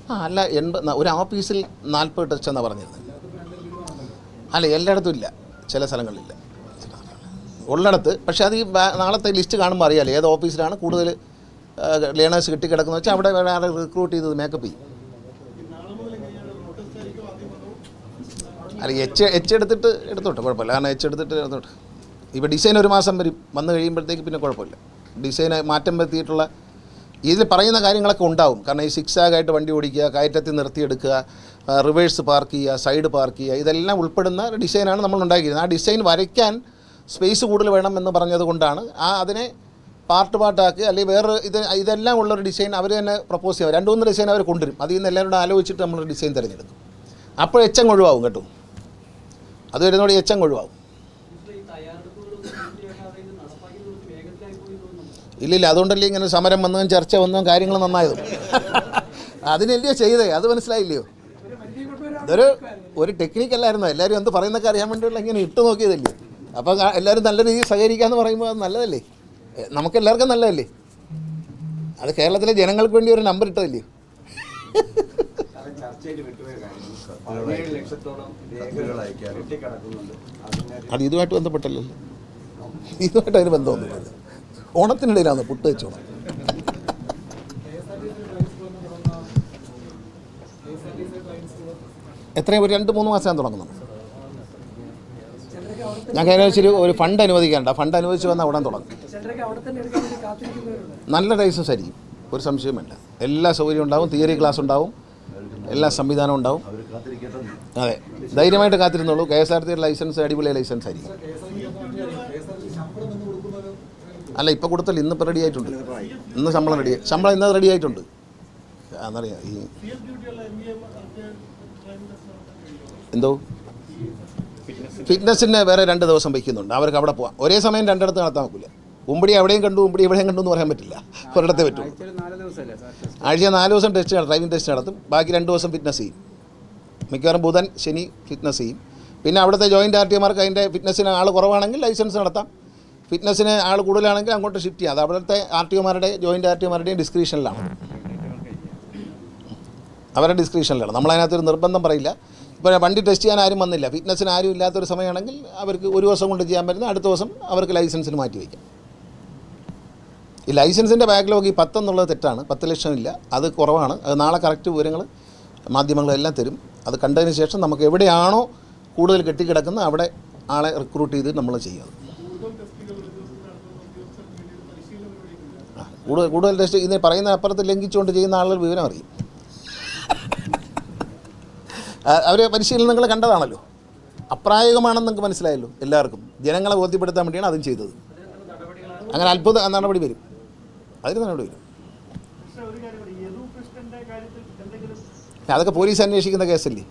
ആ അല്ല എൺപത് ഒരു ഓഫീസിൽ നാൽപ്പത് ടെസ്റ്റ് എന്നാണ് പറഞ്ഞിരുന്നത് അല്ല എല്ലായിടത്തും ഇല്ല. ചില സ്ഥലങ്ങളിലില്ല ഉള്ളിടത്ത്. പക്ഷേ അത് ഈ നാളത്തെ ലിസ്റ്റ് കാണുമ്പോൾ അറിയാലോ ഏത് ഓഫീസിലാണ് കൂടുതൽ ലേണേഴ്സ് കിട്ടിക്കിടക്കുന്ന വെച്ചാൽ അവിടെ വേറെ ആളെ റിക്രൂട്ട് ചെയ്തത് മേക്കപ്പ് ചെയ്യും. അല്ല എച്ച് എച്ച് എടുത്തിട്ട് എടുത്തോട്ടെ കുഴപ്പമില്ല. കാരണം എച്ച് എടുത്തിട്ട് എടുത്തോട്ടെ. ഇപ്പോൾ ഡിസൈൻ ഒരു മാസം വരും. വന്നു കഴിയുമ്പോഴത്തേക്ക് പിന്നെ കുഴപ്പമില്ല. ഡിസൈന് മാറ്റം വരുത്തിയിട്ടുള്ള ഇതിൽ പറയുന്ന കാര്യങ്ങളൊക്കെ ഉണ്ടാവും. കാരണം ഈ സിക്സ് ആഗായിട്ട് വണ്ടി ഓടിക്കുക കയറ്റത്തിൽ നിർത്തിയെടുക്കുക റിവേഴ്സ് പാർക്ക് ചെയ്യുക സൈഡ് പാർക്ക് ചെയ്യുക ഇതെല്ലാം ഉൾപ്പെടുന്ന ഡിസൈനാണ് നമ്മൾ ഉണ്ടാക്കിയിരുന്നത് ആ ഡിസൈൻ വരയ്ക്കാൻ സ്പേസ് കൂടുതൽ വേണം എന്ന് പറഞ്ഞത് കൊണ്ടാണ് ആ അതിനെ പാർട്ട് പാർട്ടാക്കി അല്ലെങ്കിൽ വേറെ ഇത് ഇതെല്ലാം ഉള്ളൊരു ഡിസൈൻ അവർ തന്നെ പ്രപ്പോസ് ചെയ്യാം. രണ്ട് മൂന്ന് ഡിസൈൻ അവർ കൊണ്ടുവരും. അതിൽ നിന്ന് എല്ലാവരും കൂടെ ആലോചിച്ചിട്ട് നമ്മൾ ഡിസൈൻ തിരഞ്ഞെടുക്കും. അപ്പോൾ എച്ചം ഒഴിവാകും കേട്ടോ. അത് വരുന്നതോടെ എച്ചം ഒഴിവാകും. ഇല്ലില്ല അതുകൊണ്ടല്ലേ ഇങ്ങനെ സമരം വന്നതും ചർച്ച വന്നതും കാര്യങ്ങൾ നന്നായതും. അതിനല്ലയോ ചെയ്തേ? അത് മനസ്സിലായില്ലയോ? ഇതൊരു ഒരു ടെക്നിക്കല്ലായിരുന്നു എല്ലാവരും എന്ത് പറയുന്നൊക്കെ അറിയാൻ വേണ്ടിയുള്ള ഇങ്ങനെ ഇട്ട് നോക്കിയതല്ലേ? അപ്പോൾ എല്ലാവരും നല്ല രീതിയിൽ സഹകരിക്കാമെന്ന് പറയുമ്പോൾ അത് നല്ലതല്ലേ? നമുക്ക് എല്ലാവർക്കും നല്ലതല്ലേ? അത് കേരളത്തിലെ ജനങ്ങൾക്ക് വേണ്ടി ഒരു നമ്പർ ഇട്ടതല്ലേ? അത് ഇതുമായിട്ട് ബന്ധപ്പെട്ടല്ലോ. ഇതുമായിട്ട് അതിന് ബന്ധമൊന്നുമില്ല. ഓണത്തിനിടയിലാണ് പുട്ട് വെച്ചോണം. എത്രയും ഒരു രണ്ട് മൂന്ന് മാസം തുടങ്ങുന്നത് ഞാൻ ഏകദേശം ഒരു ഫണ്ട് അനുവദിക്കാനുണ്ട്. ആ ഫണ്ട് അനുവദിച്ചു വന്നാൽ ഉടൻ തുടങ്ങും. നല്ല ലൈസൻസ് ആയിരിക്കും. ഒരു സംശയമില്ല എല്ലാ സൗകര്യവും ഉണ്ടാവും തിയറി ക്ലാസ് ഉണ്ടാവും എല്ലാ സംവിധാനവും ഉണ്ടാവും. അതെ ധൈര്യമായിട്ട് കാത്തിരുന്നുള്ളൂ K S R T licence അടിപൊളി ലൈസൻസ് ആയിരിക്കും. അല്ല ഇപ്പോൾ കൊടുത്തല്ലോ ഇന്നിപ്പോൾ റെഡി ആയിട്ടുണ്ട്. ഇന്ന് ശമ്പളം റെഡി ശമ്പളം ഇന്ന് റെഡി ആയിട്ടുണ്ട്. എന്നറിയാം ഈ എന്തോ? ഫിറ്റ്നസ്സിന് വേറെ രണ്ട് ദിവസം വയ്ക്കുന്നുണ്ട്. അവർക്ക് അവിടെ പോവാം. ഒരേ സമയം രണ്ടിടത്ത് നടത്താൻ നോക്കില്ല ഉമ്പടി അവിടെയും കണ്ടു ഉമ്പടി ഇവിടെയും കണ്ടു എന്ന് പറയാൻ പറ്റില്ല. ഒരിടത്തെ പറ്റും. ആഴ്ച നാല് ദിവസം ടെസ്റ്റ് നടത്തും ഡ്രൈവിംഗ് ടെസ്റ്റ് നടത്തും. ബാക്കി രണ്ട് ദിവസം ഫിറ്റ്നസ് ചെയ്യും. മിക്കവാറും ബുധൻ ശനി ഫിറ്റ്നസ് ചെയ്യും. പിന്നെ അവിടുത്തെ ജോയിന്റ് ആർ ടി ഒമാർക്ക് അതിന്റെ ഫിറ്റ്നസ്സിന് ആൾ കുറവാണെങ്കിൽ ലൈസൻസ് നടത്താം. ഫിറ്റ്നസ്സിന് ആൾ കൂടുതലാണെങ്കിൽ അങ്ങോട്ട് ഷിഫ്റ്റ് ചെയ്യാം. അത് അവിടുത്തെ ആർ ടി ഒമാരുടെ ജോയിന്റ് ആർ ടി ഒമാരുടെയും ഡിസ്ക്രിപ്ഷനിലാണ് അവരുടെ ഡിസ്ക്രിപ്ഷനിലാണ് നമ്മളതിനകത്തൊരു നിർബന്ധം പറയില്ല. ഇപ്പോൾ വണ്ടി ടെസ്റ്റ് ചെയ്യാൻ ആരും വന്നില്ല. ഫിറ്റ്നസ്സിന് ആരും ഇല്ലാത്തൊരു സമയമാണെങ്കിൽ അവർക്ക് ഒരു ദിവസം കൊണ്ട് ചെയ്യാൻ പറ്റുന്ന അടുത്ത ദിവസം അവർക്ക് ലൈസൻസിന് മാറ്റി വയ്ക്കാം. ഈ ലൈസൻസിന്റെ ബാക്ക്ലോഗ് ഈ പത്തെന്നുള്ളത് തെറ്റാണ്. പത്ത് ലക്ഷം ഇല്ല. അത് കുറവാണ്. അത് നാളെ കറക്റ്റ് വിവരങ്ങൾ മാധ്യമങ്ങളെല്ലാം തരും. അത് കണ്ടതിന് ശേഷം നമുക്ക് എവിടെയാണോ കൂടുതൽ കെട്ടിക്കിടക്കുന്നത് അവിടെ ആളെ റിക്രൂട്ട് ചെയ്ത് നമ്മൾ ചെയ്യുന്നത് കൂടുതൽ കൂടുതൽ ടെസ്റ്റ് ഇതിന് പറയുന്ന അപ്പുറത്ത് ലംഘിച്ചുകൊണ്ട് ചെയ്യുന്ന ആളുകൾ വിവരം അറിയും. അവർ പരിശീലനങ്ങൾ കണ്ടതാണല്ലോ. അപ്രായോഗികമാണെന്ന് നിങ്ങൾക്ക് മനസ്സിലായല്ലോ എല്ലാവർക്കും. ജനങ്ങളെ ബോധ്യപ്പെടുത്താൻ വേണ്ടിയാണ് അതും ചെയ്തത്. അങ്ങനെ അത്ഭുത നടപടി വരും. അതിന് നടപടി വരും. അതൊക്കെ പോലീസ് അന്വേഷിക്കുന്ന കേസല്ലേ?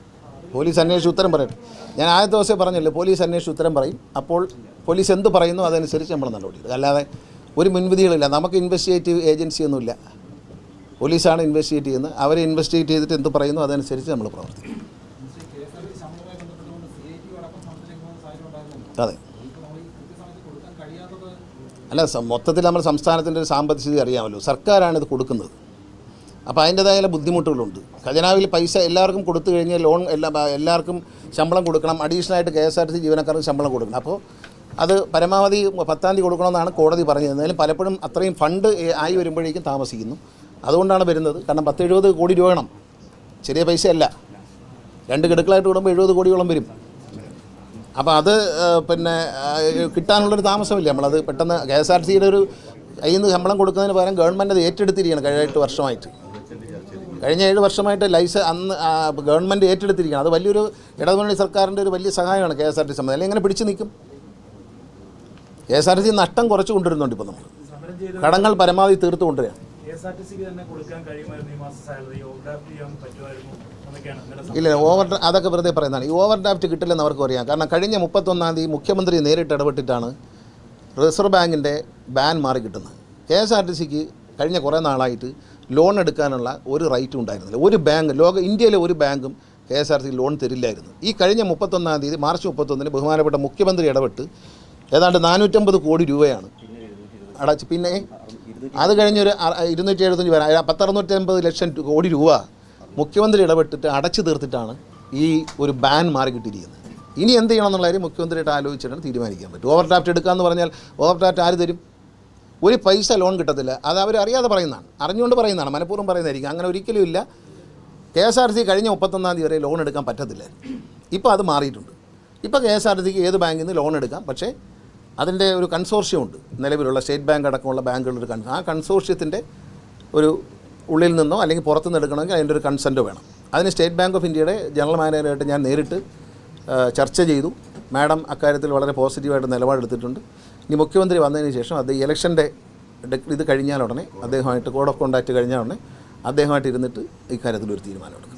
പോലീസ് അന്വേഷിച്ച് ഉത്തരം പറയട്ടെ. ഞാൻ ആദ്യത്തെ ദിവസം പറഞ്ഞല്ലോ പോലീസ് അന്വേഷിച്ച് ഉത്തരം പറയും. അപ്പോൾ പോലീസ് എന്ത് പറയുന്നു അതനുസരിച്ച് നമ്മൾ നടപടി അല്ലാതെ ഒരു മുൻവിധികളില്ല. നമുക്ക് ഇൻവെസ്റ്റിഗേറ്റീവ് ഏജൻസി ഒന്നുമില്ല. പോലീസാണ് ഇൻവെസ്റ്റിഗേറ്റ് ചെയ്യുന്നത്. അവരെ ഇൻവെസ്റ്റിഗേറ്റ് ചെയ്തിട്ട് എന്ത് പറയുന്നു അതനുസരിച്ച് നമ്മൾ പ്രവർത്തിക്കും. അതെ. അല്ല മൊത്തത്തിൽ നമ്മുടെ സംസ്ഥാനത്തിന്റെ ഒരു സാമ്പത്തിക സ്ഥിതി അറിയാമല്ലോ. സർക്കാരാണ് ഇത് കൊടുക്കുന്നത്. അപ്പോൾ അതിന്റെതായ ബുദ്ധിമുട്ടുകളുണ്ട്. ഖജനാവിൽ പൈസ എല്ലാവർക്കും കൊടുത്തു കഴിഞ്ഞാൽ ലോൺ എല്ലാ എല്ലാവർക്കും ശമ്പളം കൊടുക്കണം. അഡീഷണൽ ആയിട്ട് K S R T C ജീവനക്കാർക്ക് ശമ്പളം കൊടുക്കണം. അപ്പോൾ അത് പരമാവധി പത്താം തീയതി കൊടുക്കണമെന്നാണ് കോടതി പറഞ്ഞത്. എന്നാലും പലപ്പോഴും അത്രയും ഫണ്ട് ആയി വരുമ്പോഴേക്കും താമസിക്കുന്നു. അതുകൊണ്ടാണ് വരുന്നത്. കാരണം പത്ത് എഴുപത് കോടി രൂപ വേണം. ചെറിയ പൈസയല്ല. രണ്ട് ഗഡുക്കളായിട്ട് കൂടുമ്പോൾ എഴുപത് കോടിയോളം വരും. അപ്പോൾ അത് പിന്നെ കിട്ടാനുള്ളൊരു താമസമില്ല. നമ്മളത് പെട്ടെന്ന് കെ എസ് ആർ സിയുടെ ഒരു കയ്യിൽ നിന്ന് ശമ്പളം കൊടുക്കുന്നതിന് പകരം ഗവൺമെന്റ് അത് ഏറ്റെടുത്തിരിക്കണം കഴിഞ്ഞ എട്ട് വർഷമായിട്ട്. കഴിഞ്ഞ ഏഴ് വർഷമായിട്ട് ലൈസ് അന്ന് ഗവൺമെന്റ് ഏറ്റെടുത്തിരിക്കുകയാണ്. അത് വലിയൊരു ഇടതുമുന്നണി സർക്കാരിന്റെ ഒരു വലിയ സഹായമാണ് കെ എസ് ആർ ടി സംബന്ധം അല്ലെങ്കിൽ എങ്ങനെ പിടിച്ചു നിൽക്കും. K S R T C നഷ്ടം കുറച്ച് കൊണ്ടുവരുന്നുണ്ട് ഇപ്പോൾ നമ്മൾ കടങ്ങൾ പരമാവധി തീർത്ത് എസ് ആർ ടി സിക്ക് തന്നെ കൊടുക്കാൻ കഴിയുമായിരുന്നു ഈ മാസം സാലറി ഓവർഡ്രാഫ്റ്റ് ചെയ്യാൻ പറ്റുമായിരുന്നു എന്നൊക്കെയാണ് ഇന്നലെ ഇല്ല ഓവർ അതൊക്കെ വെറുതെ പറയുന്നതാണ്. ഈ ഓവർ ഡ്രാഫ്റ്റ് കിട്ടില്ലെന്ന് അവർക്ക് അറിയാം. കാരണം കഴിഞ്ഞ മുപ്പത്തൊന്നാം തീയതി മുഖ്യമന്ത്രി നേരിട്ട് ഇടപെട്ടിട്ടാണ് റിസർവ് ബാങ്കിന്റെ ബാൻ മാറി കിട്ടുന്നത്. കെ എസ് ആർ ടി സിക്ക് കഴിഞ്ഞ കുറേ നാളായിട്ട് ലോൺ എടുക്കാനുള്ള ഒരു റൈറ്റും ഉണ്ടായിരുന്നില്ല. ഒരു ബാങ്ക് ലോക ഇന്ത്യയിലെ ഒരു ബാങ്കും K S R C loan തരില്ലായിരുന്നു. ഈ കഴിഞ്ഞ മുപ്പത്തൊന്നാം തീയതി മാർച്ച് മുപ്പത്തൊന്നിന് ബഹുമാനപ്പെട്ട മുഖ്യമന്ത്രി ഇടപെട്ട് ഏതാണ്ട് നാനൂറ്റമ്പത് കോടി രൂപയാണ് അടച്ച്. പിന്നെ അത് കഴിഞ്ഞൊരു ഇരുന്നൂറ്റി എഴുപത്തഞ്ച് പേര്. പത്തറുന്നൂറ്റി അമ്പത് ലക്ഷം കോടി രൂപ മുഖ്യമന്ത്രി ഇടപെട്ടിട്ട് അടച്ചു തീർത്തിട്ടാണ് ഈ ഒരു ബാൻ മാറി കിട്ടിയിരിക്കുന്നത്. ഇനി എന്ത് ചെയ്യണം എന്നുള്ള കാര്യം മുഖ്യമന്ത്രിയായിട്ട് ആലോചിച്ചിട്ടാണ് തീരുമാനിക്കാൻ പറ്റും ഓവർ ഡ്രാഫ്റ്റ് എന്ന് പറഞ്ഞാൽ ഓവർ ഡ്രാഫ്റ്റ് ആര് തരും? ഒരു പൈസ ലോൺ കിട്ടത്തില്ല. അത് അവർ അറിയാതെ പറയുന്നതാണ്. അറിഞ്ഞുകൊണ്ട് പറയുന്നതാണ്. മനഃപൂർവം പറയുന്നതായിരിക്കും. അങ്ങനെ ഒരിക്കലും ഇല്ല. കെ എസ് ആർ സി കഴിഞ്ഞ മുപ്പത്തൊന്നാം തീയതി വരെ ലോൺ എടുക്കാൻ പറ്റത്തില്ല ഇപ്പോൾ അത് മാറിയിട്ടുണ്ട്. ഇപ്പോൾ കെ എസ് ആർ സിക്ക് ഏത് ബാങ്കിൽ നിന്ന് ലോൺ എടുക്കാം? പക്ഷേ അതിന്റെ ഒരു കൺസോർഷ്യം ഉണ്ട്. നിലവിലുള്ള സ്റ്റേറ്റ് ബാങ്ക് അടക്കമുള്ള ബാങ്കുകളുടെ ഒരു കൺ ആ കൺസോർഷ്യത്തിന്റെ ഒരു ഉള്ളിൽ നിന്നോ അല്ലെങ്കിൽ പുറത്തുനിന്ന് എടുക്കണമെങ്കിൽ അതിന്റെ ഒരു കൺസെന്റ് വേണം. അതിന് സ്റ്റേറ്റ് ബാങ്ക് ഓഫ് ഇന്ത്യയുടെ ജനറൽ മാനേജറായിട്ട് ഞാൻ നേരിട്ട് ചർച്ച ചെയ്തു. മാഡം അക്കാര്യത്തിൽ വളരെ പോസിറ്റീവായിട്ട് നിലപാടെടുത്തിട്ടുണ്ട്. ഇനി മുഖ്യമന്ത്രി വന്നതിന് ശേഷം അത് ഇലക്ഷന്റെ ഇത് കഴിഞ്ഞാലുടനെ അദ്ദേഹമായിട്ട് കോഡ് ഓഫ് കോണ്ടാക്റ്റ് കഴിഞ്ഞാൽ ഉടനെ അദ്ദേഹമായിട്ട് ഇരുന്നിട്ട് ഇക്കാര്യത്തിൽ ഒരു തീരുമാനമെടുക്കും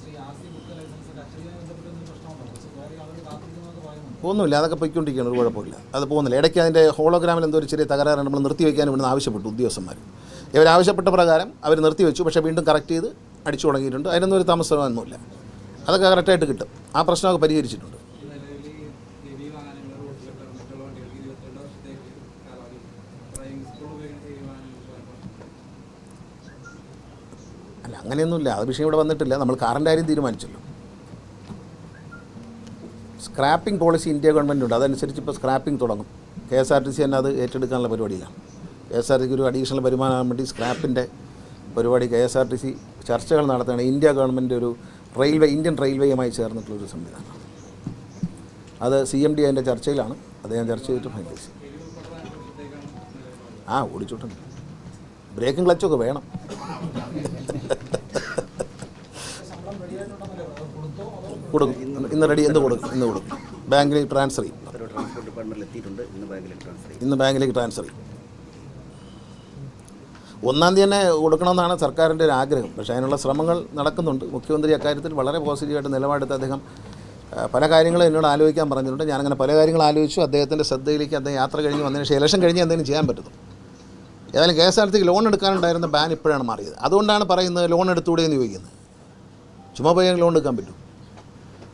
ഒന്നുമില്ല അതൊക്കെ പൊയ്ക്കൊണ്ടിരിക്കുകയാണ് ഒരു കുഴപ്പമില്ല. അത് പോകുന്നില്ല. ഇടയ്ക്ക് അതിന്റെ ഹോളോഗ്രാമിൽ എന്തോ ഒരു ചെറിയ തകരാറ് നമ്മൾ നിർത്തി വയ്ക്കാൻ ഇവിടുന്ന് ആവശ്യപ്പെട്ടു ഉദ്യോഗസ്ഥന്മാർ. ഇവർ ആവശ്യപ്പെട്ട പ്രകാരം അവർ നിർത്തി വെച്ചു പക്ഷേ വീണ്ടും കറക്റ്റ് ചെയ്ത് അടിച്ചു തുടങ്ങിയിട്ടുണ്ട്. അതിനൊന്നും ഒരു താമസമൊന്നുമില്ല. അതൊക്കെ കറക്റ്റായിട്ട് കിട്ടും. ആ പ്രശ്നമൊക്കെ പരിഹരിച്ചിട്ടുണ്ട്. അല്ല അങ്ങനെയൊന്നുമില്ല. അത് വിഷയം ഇവിടെ വന്നിട്ടില്ല. നമ്മൾ കാറിന്റെ കാര്യം തീരുമാനിച്ചല്ലോ. സ്ക്രാപ്പിംഗ് പോളിസി ഇന്ത്യ ഗവൺമെന്റ് ഉണ്ട്. അതനുസരിച്ച് ഇപ്പോൾ സ്ക്രാപ്പിംഗ് തുടങ്ങും. K S R T C തന്നെ അത് ഏറ്റെടുക്കാനുള്ള പരിപാടിയിലാണ് കെ എസ് ആർ ടി സിക്ക് ഒരു അഡീഷണൽ വരുമാനം വേണ്ടി സ്ക്രാപ്പിന്റെ പരിപാടി K S R T C ചർച്ചകൾ നടത്തുകയാണ്. ഇന്ത്യ ഗവൺമെന്റ് ഒരു റെയിൽവേ ഇന്ത്യൻ റെയിൽവേയുമായി ചേർന്നിട്ടുള്ളൊരു സംവിധാനം. അത് സി എം ഡി അതിന്റെ ചർച്ചയിലാണ്. അദ്ദേഹം ചർച്ച ചെയ്തിട്ട് ഫൈനലൈസ് ചെയ്യും. ആ ഓടിച്ചോട്ടുണ്ട്. ബ്രേക്കും ക്ലച്ചൊക്കെ വേണം. കൊടുക്കും ഇന്ന് റെഡി എന്ത് കൊടുക്കും ഇന്ന് കൊടുക്കും. ബാങ്കിൽ ട്രാൻസ്ഫർ ചെയ്യും. ട്രാൻസ്പോർട്ട് ഡിപ്പാർട്ട്മെന്റിൽ എത്തിയിട്ടുണ്ട്. ഇന്ന് ബാങ്കിലേക്ക് ട്രാൻസ്ഫർ ചെയ്യും. ഇന്ന് ബാങ്കിലേക്ക് ട്രാൻസ്ഫർ ചെയ്യും. ഒന്നാം തീയതി തന്നെ കൊടുക്കണമെന്നാണ് സർക്കാരിന്റെ ഒരു ആഗ്രഹം. പക്ഷേ അതിനുള്ള ശ്രമങ്ങൾ നടക്കുന്നുണ്ട്. മുഖ്യമന്ത്രി അക്കാര്യത്തിൽ വളരെ പോസിറ്റീവായിട്ട് നിലപാടെടുത്ത് അദ്ദേഹം പല കാര്യങ്ങളും എന്നോട് ആലോചിക്കാൻ പറഞ്ഞിട്ടുണ്ട്. ഞാനങ്ങനെ പല കാര്യങ്ങൾ ആലോചിച്ചു. അദ്ദേഹത്തിന്റെ ശ്രദ്ധയിലേക്ക് അദ്ദേഹം യാത്ര കഴിഞ്ഞ് വന്നതിന് ശേഷം ഇലക്ഷൻ കഴിഞ്ഞ് എന്തെങ്കിലും ചെയ്യാൻ പറ്റുന്നു. ഏതായാലും കെ എസ് ആർ ടിക്ക് ലോൺ എടുക്കാനുണ്ടായിരുന്ന ബാൻ ഇപ്പോഴാണ് മാറിയത്. അതുകൊണ്ടാണ് പറയുന്നത് ലോൺ എടുത്തുകൂടെ എന്ന് ചോദിക്കുന്നത്. ചുമ്മാ പോയി ലോൺ എടുക്കാൻ പറ്റും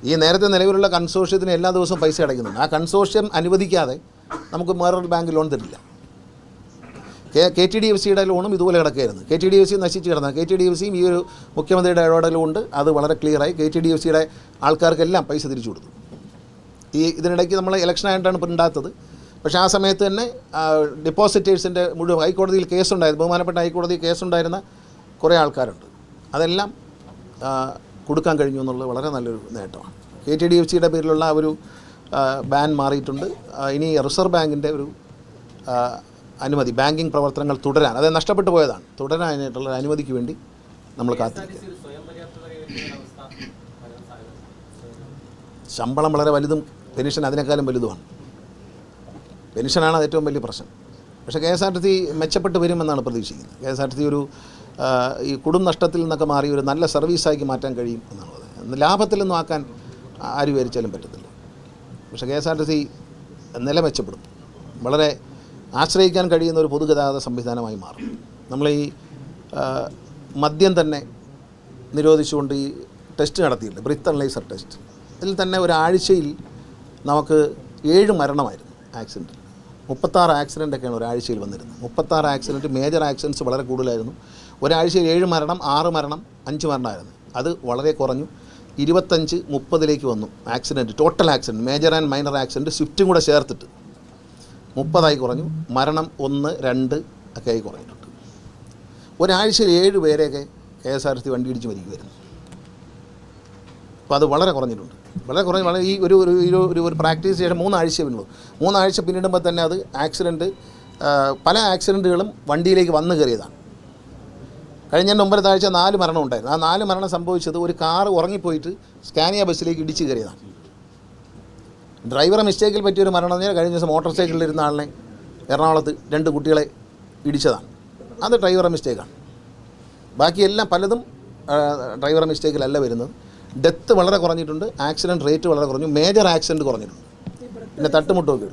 ഈ നേരത്തെ നിലവിലുള്ള കൺസോഷ്യത്തിന് എല്ലാ ദിവസവും പൈസ അടയ്ക്കുന്നുണ്ട്. ആ കൺസോഷ്യം അനുവദിക്കാതെ നമുക്ക് വേറൊരു ബാങ്ക് ലോൺ തരില്ല. K K T D F സിയുടെ ലോണും ഇതുപോലെ കിടക്കുകയായിരുന്നു. K T D F C നശിച്ച് കിടന്നത് കെ ടി ഡി എഫ് സിയും ഈ ഒരു മുഖ്യമന്ത്രിയുടെ ഇടപെടൽ കൊണ്ട് അത് വളരെ ക്ലിയറായി കെ ടി ഡി എഫ് സിയുടെ ആൾക്കാർക്കെല്ലാം പൈസ തിരിച്ചു കൊടുത്തു. ഈ ഇതിനിടയ്ക്ക് നമ്മൾ ഇലക്ഷൻ ആയിട്ടാണ് ഇപ്പോൾ ഉണ്ടാത്തത്. പക്ഷേ ആ സമയത്ത് തന്നെ ഡിപ്പോസിറ്റേഴ്സിന്റെ മുഴുവൻ ഹൈക്കോടതിയിൽ കേസുണ്ടായിരുന്നു ബഹുമാനപ്പെട്ട ഹൈക്കോടതിയിൽ കേസുണ്ടായിരുന്ന കുറേ ആൾക്കാരുണ്ട്. അതെല്ലാം കൊടുക്കാൻ കഴിഞ്ഞു എന്നുള്ളത് വളരെ നല്ലൊരു നേട്ടമാണ്. കെ ടി ഡി എഫ് സിയുടെ പേരിലുള്ള ഒരു ബാൻ മാറിയിട്ടുണ്ട്. ഇനി റിസർവ് ബാങ്കിന്റെ ഒരു അനുമതി ബാങ്കിങ് പ്രവർത്തനങ്ങൾ തുടരാൻ അതായത് നഷ്ടപ്പെട്ടു പോയതാണ് തുടരാനായിട്ടുള്ള അനുമതിക്ക് വേണ്ടി നമ്മൾ കാത്തിരിക്കുക. ശമ്പളം വളരെ വലുതും പെൻഷൻ അതിനേക്കാളും വലുതുമാണ്. പെൻഷനാണ് ഏറ്റവും വലിയ പ്രശ്നം. പക്ഷേ K S R T C മെച്ചപ്പെട്ട് വരുമെന്നാണ് പ്രതീക്ഷിക്കുന്നത്. K S R T C ഒരു ഈ കുടും നഷ്ടത്തിൽ നിന്നൊക്കെ മാറി ഒരു നല്ല സർവീസാക്കി മാറ്റാൻ കഴിയും എന്നുള്ളത്. ലാഭത്തിലൊന്നും ആക്കാൻ ആര് വിചാരിച്ചാലും പറ്റത്തില്ല. പക്ഷേ K S R T C നില മെച്ചപ്പെടും വളരെ ആശ്രയിക്കാൻ കഴിയുന്ന ഒരു പൊതുഗതാഗത സംവിധാനമായി മാറും. നമ്മൾ ഈ മദ്യം തന്നെ നിരോധിച്ചുകൊണ്ട് ഈ ടെസ്റ്റ് നടത്തിയിട്ടുണ്ട്. Breath analyser test. ഇതിൽ തന്നെ ഒരാഴ്ചയിൽ നമുക്ക് ഏഴ് മരണമായിരുന്നു ആക്സിഡന്റ് മുപ്പത്താറ് ആക്സിഡന്റൊക്കെയാണ് ഒരാഴ്ചയിൽ വന്നിരുന്നത്. മുപ്പത്താറ് ആക്സിഡന്റ് മേജർ ആക്സിഡന്റ്സ് വളരെ കൂടുതലായിരുന്നു. ഒരാഴ്ചയിൽ ഏഴ് മരണം ആറ് മരണം അഞ്ച് മരണമായിരുന്നു. അത് വളരെ കുറഞ്ഞു. ഇരുപത്തഞ്ച് മുപ്പതിലേക്ക് വന്നു. Accident total accident major and minor accident സ്വിഫ്റ്റും കൂടെ ചേർത്തിട്ട്. മുപ്പതായി കുറഞ്ഞു. മരണം ഒന്ന് രണ്ട് ഒക്കെ ആയി കുറഞ്ഞിട്ടുണ്ട്. ഒരാഴ്ചയിൽ ഏഴ് പേരെയൊക്കെ കെ എസ് ആർ ടി വണ്ടി ഇടിച്ച് മരിക്കുമായിരുന്നു അപ്പോൾ അത് വളരെ കുറഞ്ഞിട്ടുണ്ട്. വളരെ കുറഞ്ഞ വളരെ ഈ ഒരു ഒരു ഒരു പ്രാക്ടീസ് ചെയ്ത മൂന്നാഴ്ച പിന്നുള്ളൂ മൂന്നാഴ്ച പിന്നിടുമ്പോൾ തന്നെ അത് ആക്സിഡന്റ് പല ആക്സിഡന്റുകളും വണ്ടിയിലേക്ക് വന്നു കയറിയതാണ്. കഴിഞ്ഞ ഒമ്പതാം ആഴ്ച നാല് മരണം ഉണ്ടായിരുന്നു. ആ നാല് മരണം സംഭവിച്ചത് ഒരു കാർ ഉറങ്ങിപ്പോയിട്ട് സ്കാനിയ ബസ്സിലേക്ക് ഇടിച്ചു കയറിയതാണ്. ഡ്രൈവറെ മിസ്റ്റേക്കിൽ പറ്റിയൊരു മരണം എന്ന് കഴിഞ്ഞ ദിവസം മോട്ടോർ സൈക്കിളിൽ ഇരുന്ന ആളിനെ എറണാകുളത്ത് രണ്ട് കുട്ടികളെ ഇടിച്ചതാണ്. അത് ഡ്രൈവറെ മിസ്റ്റേക്കാണ്. ബാക്കിയെല്ലാം പലതും ഡ്രൈവറെ മിസ്റ്റേക്കിലല്ല വരുന്നത്. ഡെത്ത് വളരെ കുറഞ്ഞിട്ടുണ്ട് ആക്സിഡന്റ് റേറ്റ് വളരെ കുറഞ്ഞു മേജർ ആക്സിഡന്റ് കുറഞ്ഞിട്ടുണ്ട്. പിന്നെ തട്ടുമുട്ടൊക്കെ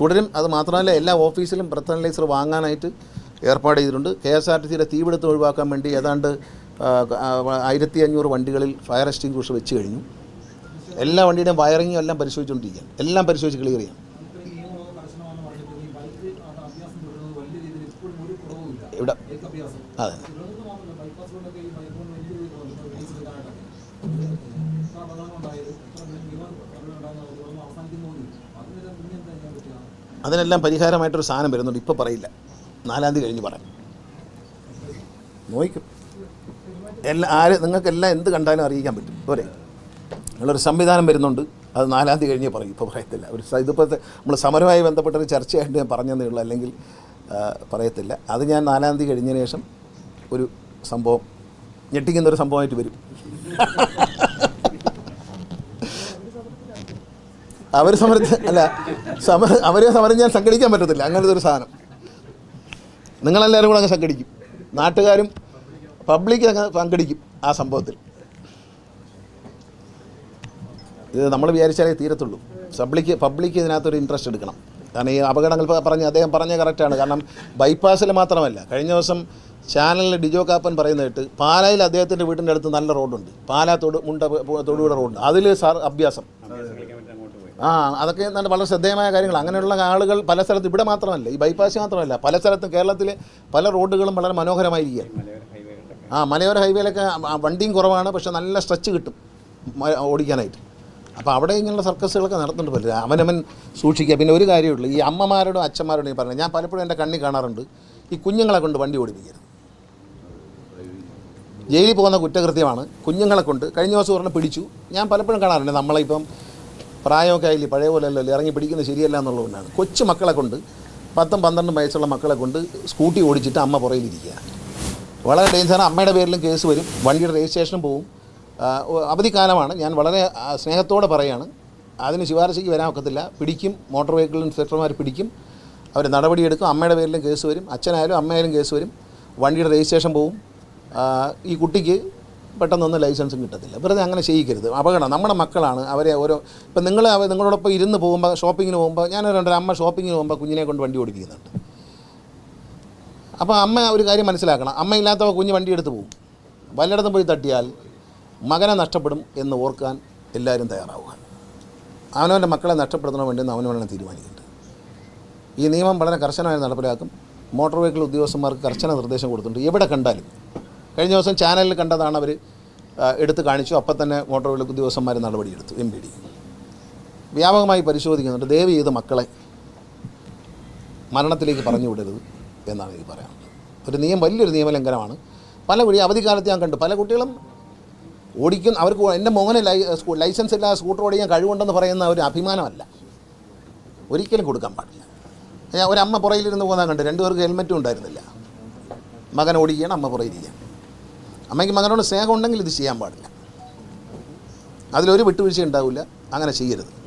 തുടരും. അത് മാത്രമല്ല എല്ലാ ഓഫീസിലും ബ്രത്ത് അനലൈസർ വാങ്ങാനായിട്ട് ഏർപ്പാട് ചെയ്തിട്ടുണ്ട്. കെ എസ് ആർ ടി സിയുടെ തീപിടുത്തം ഒഴിവാക്കാൻ വേണ്ടി ഏതാണ്ട് ആയിരത്തി അഞ്ഞൂറ് വണ്ടികളിൽ ഫയർ എക്സ്റ്റിങ്ക്വിഷർ വെച്ച് കഴിഞ്ഞു. എല്ലാ വണ്ടിയുടെയും വയറിങ്ങും എല്ലാം പരിശോധിച്ചുകൊണ്ടിരിക്കുകയാണ്. എല്ലാം പരിശോധിച്ച് ക്ലിയർ ചെയ്യാം. ഇവിടെ അതെ. അതിനെല്ലാം പരിഹാരമായിട്ടൊരു സാധനം വരുന്നുണ്ട്. ഇപ്പോൾ പറയില്ല. നാലാം തീയതി കഴിഞ്ഞ് പറയാം. നോക്കും എല്ലാ ആര് നിങ്ങൾക്കെല്ലാം എന്ത് കണ്ടാലും അറിയിക്കാൻ പറ്റും. പോരെ. നിങ്ങളൊരു സംവിധാനം വരുന്നുണ്ട്. അത് നാലാം തീയതി കഴിഞ്ഞേ പറയും. ഇപ്പോൾ പറയത്തില്ല. ഒരു ഇതിപ്പോൾ നമ്മൾ സമരവുമായി ബന്ധപ്പെട്ടൊരു ചർച്ചയായിട്ട് ഞാൻ പറഞ്ഞതേ ഉള്ളൂ. അല്ലെങ്കിൽ പറയത്തില്ല. അത് ഞാൻ നാലാം തീയതി കഴിഞ്ഞതിന് ശേഷം ഒരു സംഭവം ഞെട്ടിക്കുന്നൊരു സംഭവമായിട്ട് വരും. അവർ സമരത്തിൽ അല്ല സമ അവരെ സമരം ഞാൻ സംഘടിക്കാൻ പറ്റത്തില്ല. അങ്ങനത്തെ ഒരു സാധനം. നിങ്ങളെല്ലാവരും കൂടെ അങ്ങ് സംഘടിക്കും. നാട്ടുകാരും പബ്ലിക് അങ്ങ് പങ്കെടുക്കും ആ സംഭവത്തിൽ. ഇത് നമ്മൾ വിചാരിച്ചാലേ തീരത്തുള്ളൂ. പബ്ലിക്ക് പബ്ലിക്ക് ഇതിനകത്തൊരു ഇൻട്രസ്റ്റ് എടുക്കണം. കാരണം ഈ അപകടങ്ങൾ പറഞ്ഞ് അദ്ദേഹം പറഞ്ഞ കറക്റ്റാണ് കാരണം ബൈപ്പാസിൽ മാത്രമല്ല കഴിഞ്ഞ ദിവസം ചാനലിൽ ഡിജോ കാപ്പൻ പറയുന്ന കേട്ട് പാലായിൽ അദ്ദേഹത്തിന്റെ വീട്ടിന്റെ അടുത്ത് നല്ല റോഡുണ്ട് പാലാ തൊടു മുണ്ട തൊടുപുഴ റോഡുണ്ട് അതിൽ സാർ അഭ്യാസം. ആ അതൊക്കെ നല്ല വളരെ ശ്രദ്ധേയമായ കാര്യങ്ങൾ അങ്ങനെയുള്ള ആളുകൾ പല സ്ഥലത്തും ഇവിടെ മാത്രമല്ല ഈ ബൈപ്പാസ് മാത്രമല്ല പല സ്ഥലത്തും കേരളത്തിലെ പല റോഡുകളും വളരെ മനോഹരമായിരിക്കുക ആ മലയോര ഹൈവേയിലൊക്കെ വണ്ടിയും കുറവാണ് പക്ഷെ നല്ല സ്ട്രെച്ച് കിട്ടും ഓടിക്കാനായിട്ട്. അപ്പോൾ അവിടെ ഇങ്ങനെയുള്ള സർക്കസുകളൊക്കെ നടത്തുന്നുണ്ട് പലരും. അവനവൻ സൂക്ഷിക്കുക. പിന്നെ ഒരു കാര്യമുള്ളൂ ഈ അമ്മമാരോടും അച്ഛന്മാരോടും ഈ പറഞ്ഞത് ഞാൻ പലപ്പോഴും എന്റെ കണ്ണി കാണാറുണ്ട് ഈ കുഞ്ഞുങ്ങളെ കൊണ്ട് വണ്ടി ഓടിപ്പിക്കരുത്. ജയിലിൽ പോകുന്ന കുറ്റകൃത്യമാണ് കുഞ്ഞുങ്ങളെ കൊണ്ട് കഴിഞ്ഞ ദിവസം ഒരെണ്ണം പിടിച്ചു. ഞാൻ പലപ്പോഴും കാണാറുണ്ട് നമ്മളിപ്പം പ്രായമൊക്കെ ആയില്ലേ? പഴയ പോലെ അല്ലല്ലോ ഇറങ്ങി പിടിക്കുന്നത് ശരിയല്ല എന്നുള്ളതുകൊണ്ടാണ്. കൊച്ചു മക്കളെ കൊണ്ട് പത്തും പന്ത്രണ്ടും വയസ്സുള്ള മക്കളെ കൊണ്ട് സ്കൂട്ടി ഓടിച്ചിട്ട് അമ്മ പുറയിലിരിക്കുക വളരെ ഡേഞ്ചറാണ്. അമ്മയുടെ പേരിലും കേസ് വരും. വണ്ടിയുടെ രജിസ്ട്രേഷനും പോവും. അവധിക്കാലമാണ്. ഞാൻ വളരെ സ്നേഹത്തോടെ പറയാണ്. അതിന് ശുപാർശയ്ക്ക് വരാൻ ഒക്കത്തില്ല. പിടിക്കും. മോട്ടോർ വെഹിക്കിൾ ഇൻസ്പെക്ടർമാർ പിടിക്കും. അവർ നടപടിയെടുക്കും. അമ്മയുടെ പേരിലും കേസ് വരും. അച്ഛനായാലും അമ്മയായാലും കേസ് വരും. വണ്ടിയുടെ രജിസ്ട്രേഷൻ പോവും. ഈ കുട്ടിക്ക് പെട്ടെന്നൊന്നും ലൈസൻസും കിട്ടത്തില്ല. വെറുതെ അങ്ങനെ ചെയ്യിക്കരുത്. അപകടം. നമ്മുടെ മക്കളാണ്. അവരെ ഓരോ ഇപ്പം നിങ്ങൾ നിങ്ങളോടൊപ്പം ഇരുന്ന് പോകുമ്പോൾ ഷോപ്പിങ്ങിന് പോകുമ്പോൾ ഞാൻ രണ്ടര അമ്മ ഷോപ്പിങ്ങിന് പോകുമ്പോൾ കുഞ്ഞിനെ കൊണ്ട് വണ്ടി ഓടിക്കുന്നുണ്ട് അപ്പോൾ അമ്മ ഒരു കാര്യം മനസ്സിലാക്കണം. അമ്മ ഇല്ലാത്തവ കുഞ്ഞ് വണ്ടി എടുത്ത് പോകും. വല്ലയിടത്തും പോയി തട്ടിയാൽ മകനെ നഷ്ടപ്പെടും എന്ന് ഓർക്കാൻ എല്ലാവരും തയ്യാറാവുക. അവനവന്റെ മക്കളെ നഷ്ടപ്പെടുത്തണോ വേണ്ടി അവനവനെ തീരുമാനിക്കുന്നുണ്ട് ഈ നിയമം വളരെ കർശനമായി നടപ്പിലാക്കും. മോട്ടോർ വെഹിക്കിൾ ഉദ്യോഗസ്ഥന്മാർക്ക് കർശന നിർദ്ദേശം കൊടുത്തിട്ടുണ്ട്. എവിടെ കണ്ടാലും. കഴിഞ്ഞ ദിവസം ചാനലിൽ കണ്ടതാണ് അവർ എടുത്ത് കാണിച്ചു. അപ്പം തന്നെ മോട്ടോർ വിളിക്ക് ഉദ്യോഗസ്ഥന്മാർ നടപടിയെടുത്തു എം പി ഡി. വ്യാപകമായി പരിശോധിക്കുന്നുണ്ട്. ദയവ് ചെയ്ത് മക്കളെ മരണത്തിലേക്ക് പറഞ്ഞു വിടരുത് എന്നാണ് എനിക്ക് പറയാനുള്ളത്. ഒരു നിയമം വലിയൊരു നിയമലംഘനമാണ്. പല വഴി അവധിക്കാലത്ത് ഞാൻ കണ്ടു. പല കുട്ടികളും ഓടിക്കുന്ന അവർക്ക് എന്റെ മോനെ ലൈസൻസ് ഇല്ലാതെ സ്കൂട്ടർ ഓടിക്കാൻ കഴിവുണ്ടെന്ന് പറയുന്ന ഒരു അഭിമാനമല്ല. ഒരിക്കലും കൊടുക്കാൻ പാടില്ല. ഞാൻ ഒരു അമ്മ പുറയിലിരുന്ന് പോകുന്ന കണ്ട്. രണ്ടുപേർക്ക് ഹെൽമെറ്റും ഉണ്ടായിരുന്നില്ല. മകൻ ഓടിക്കുകയാണ് അമ്മ പുറയിരിക്കുകയാണ് അമ്മയ്ക്ക് മകനോട് സ്നേഹം ഉണ്ടെങ്കിൽ ഇത് ചെയ്യാൻ പാടില്ല. അതിലൊരു വിട്ടുവീഴ്ച ഉണ്ടാവില്ല അങ്ങനെ ചെയ്യരുത്.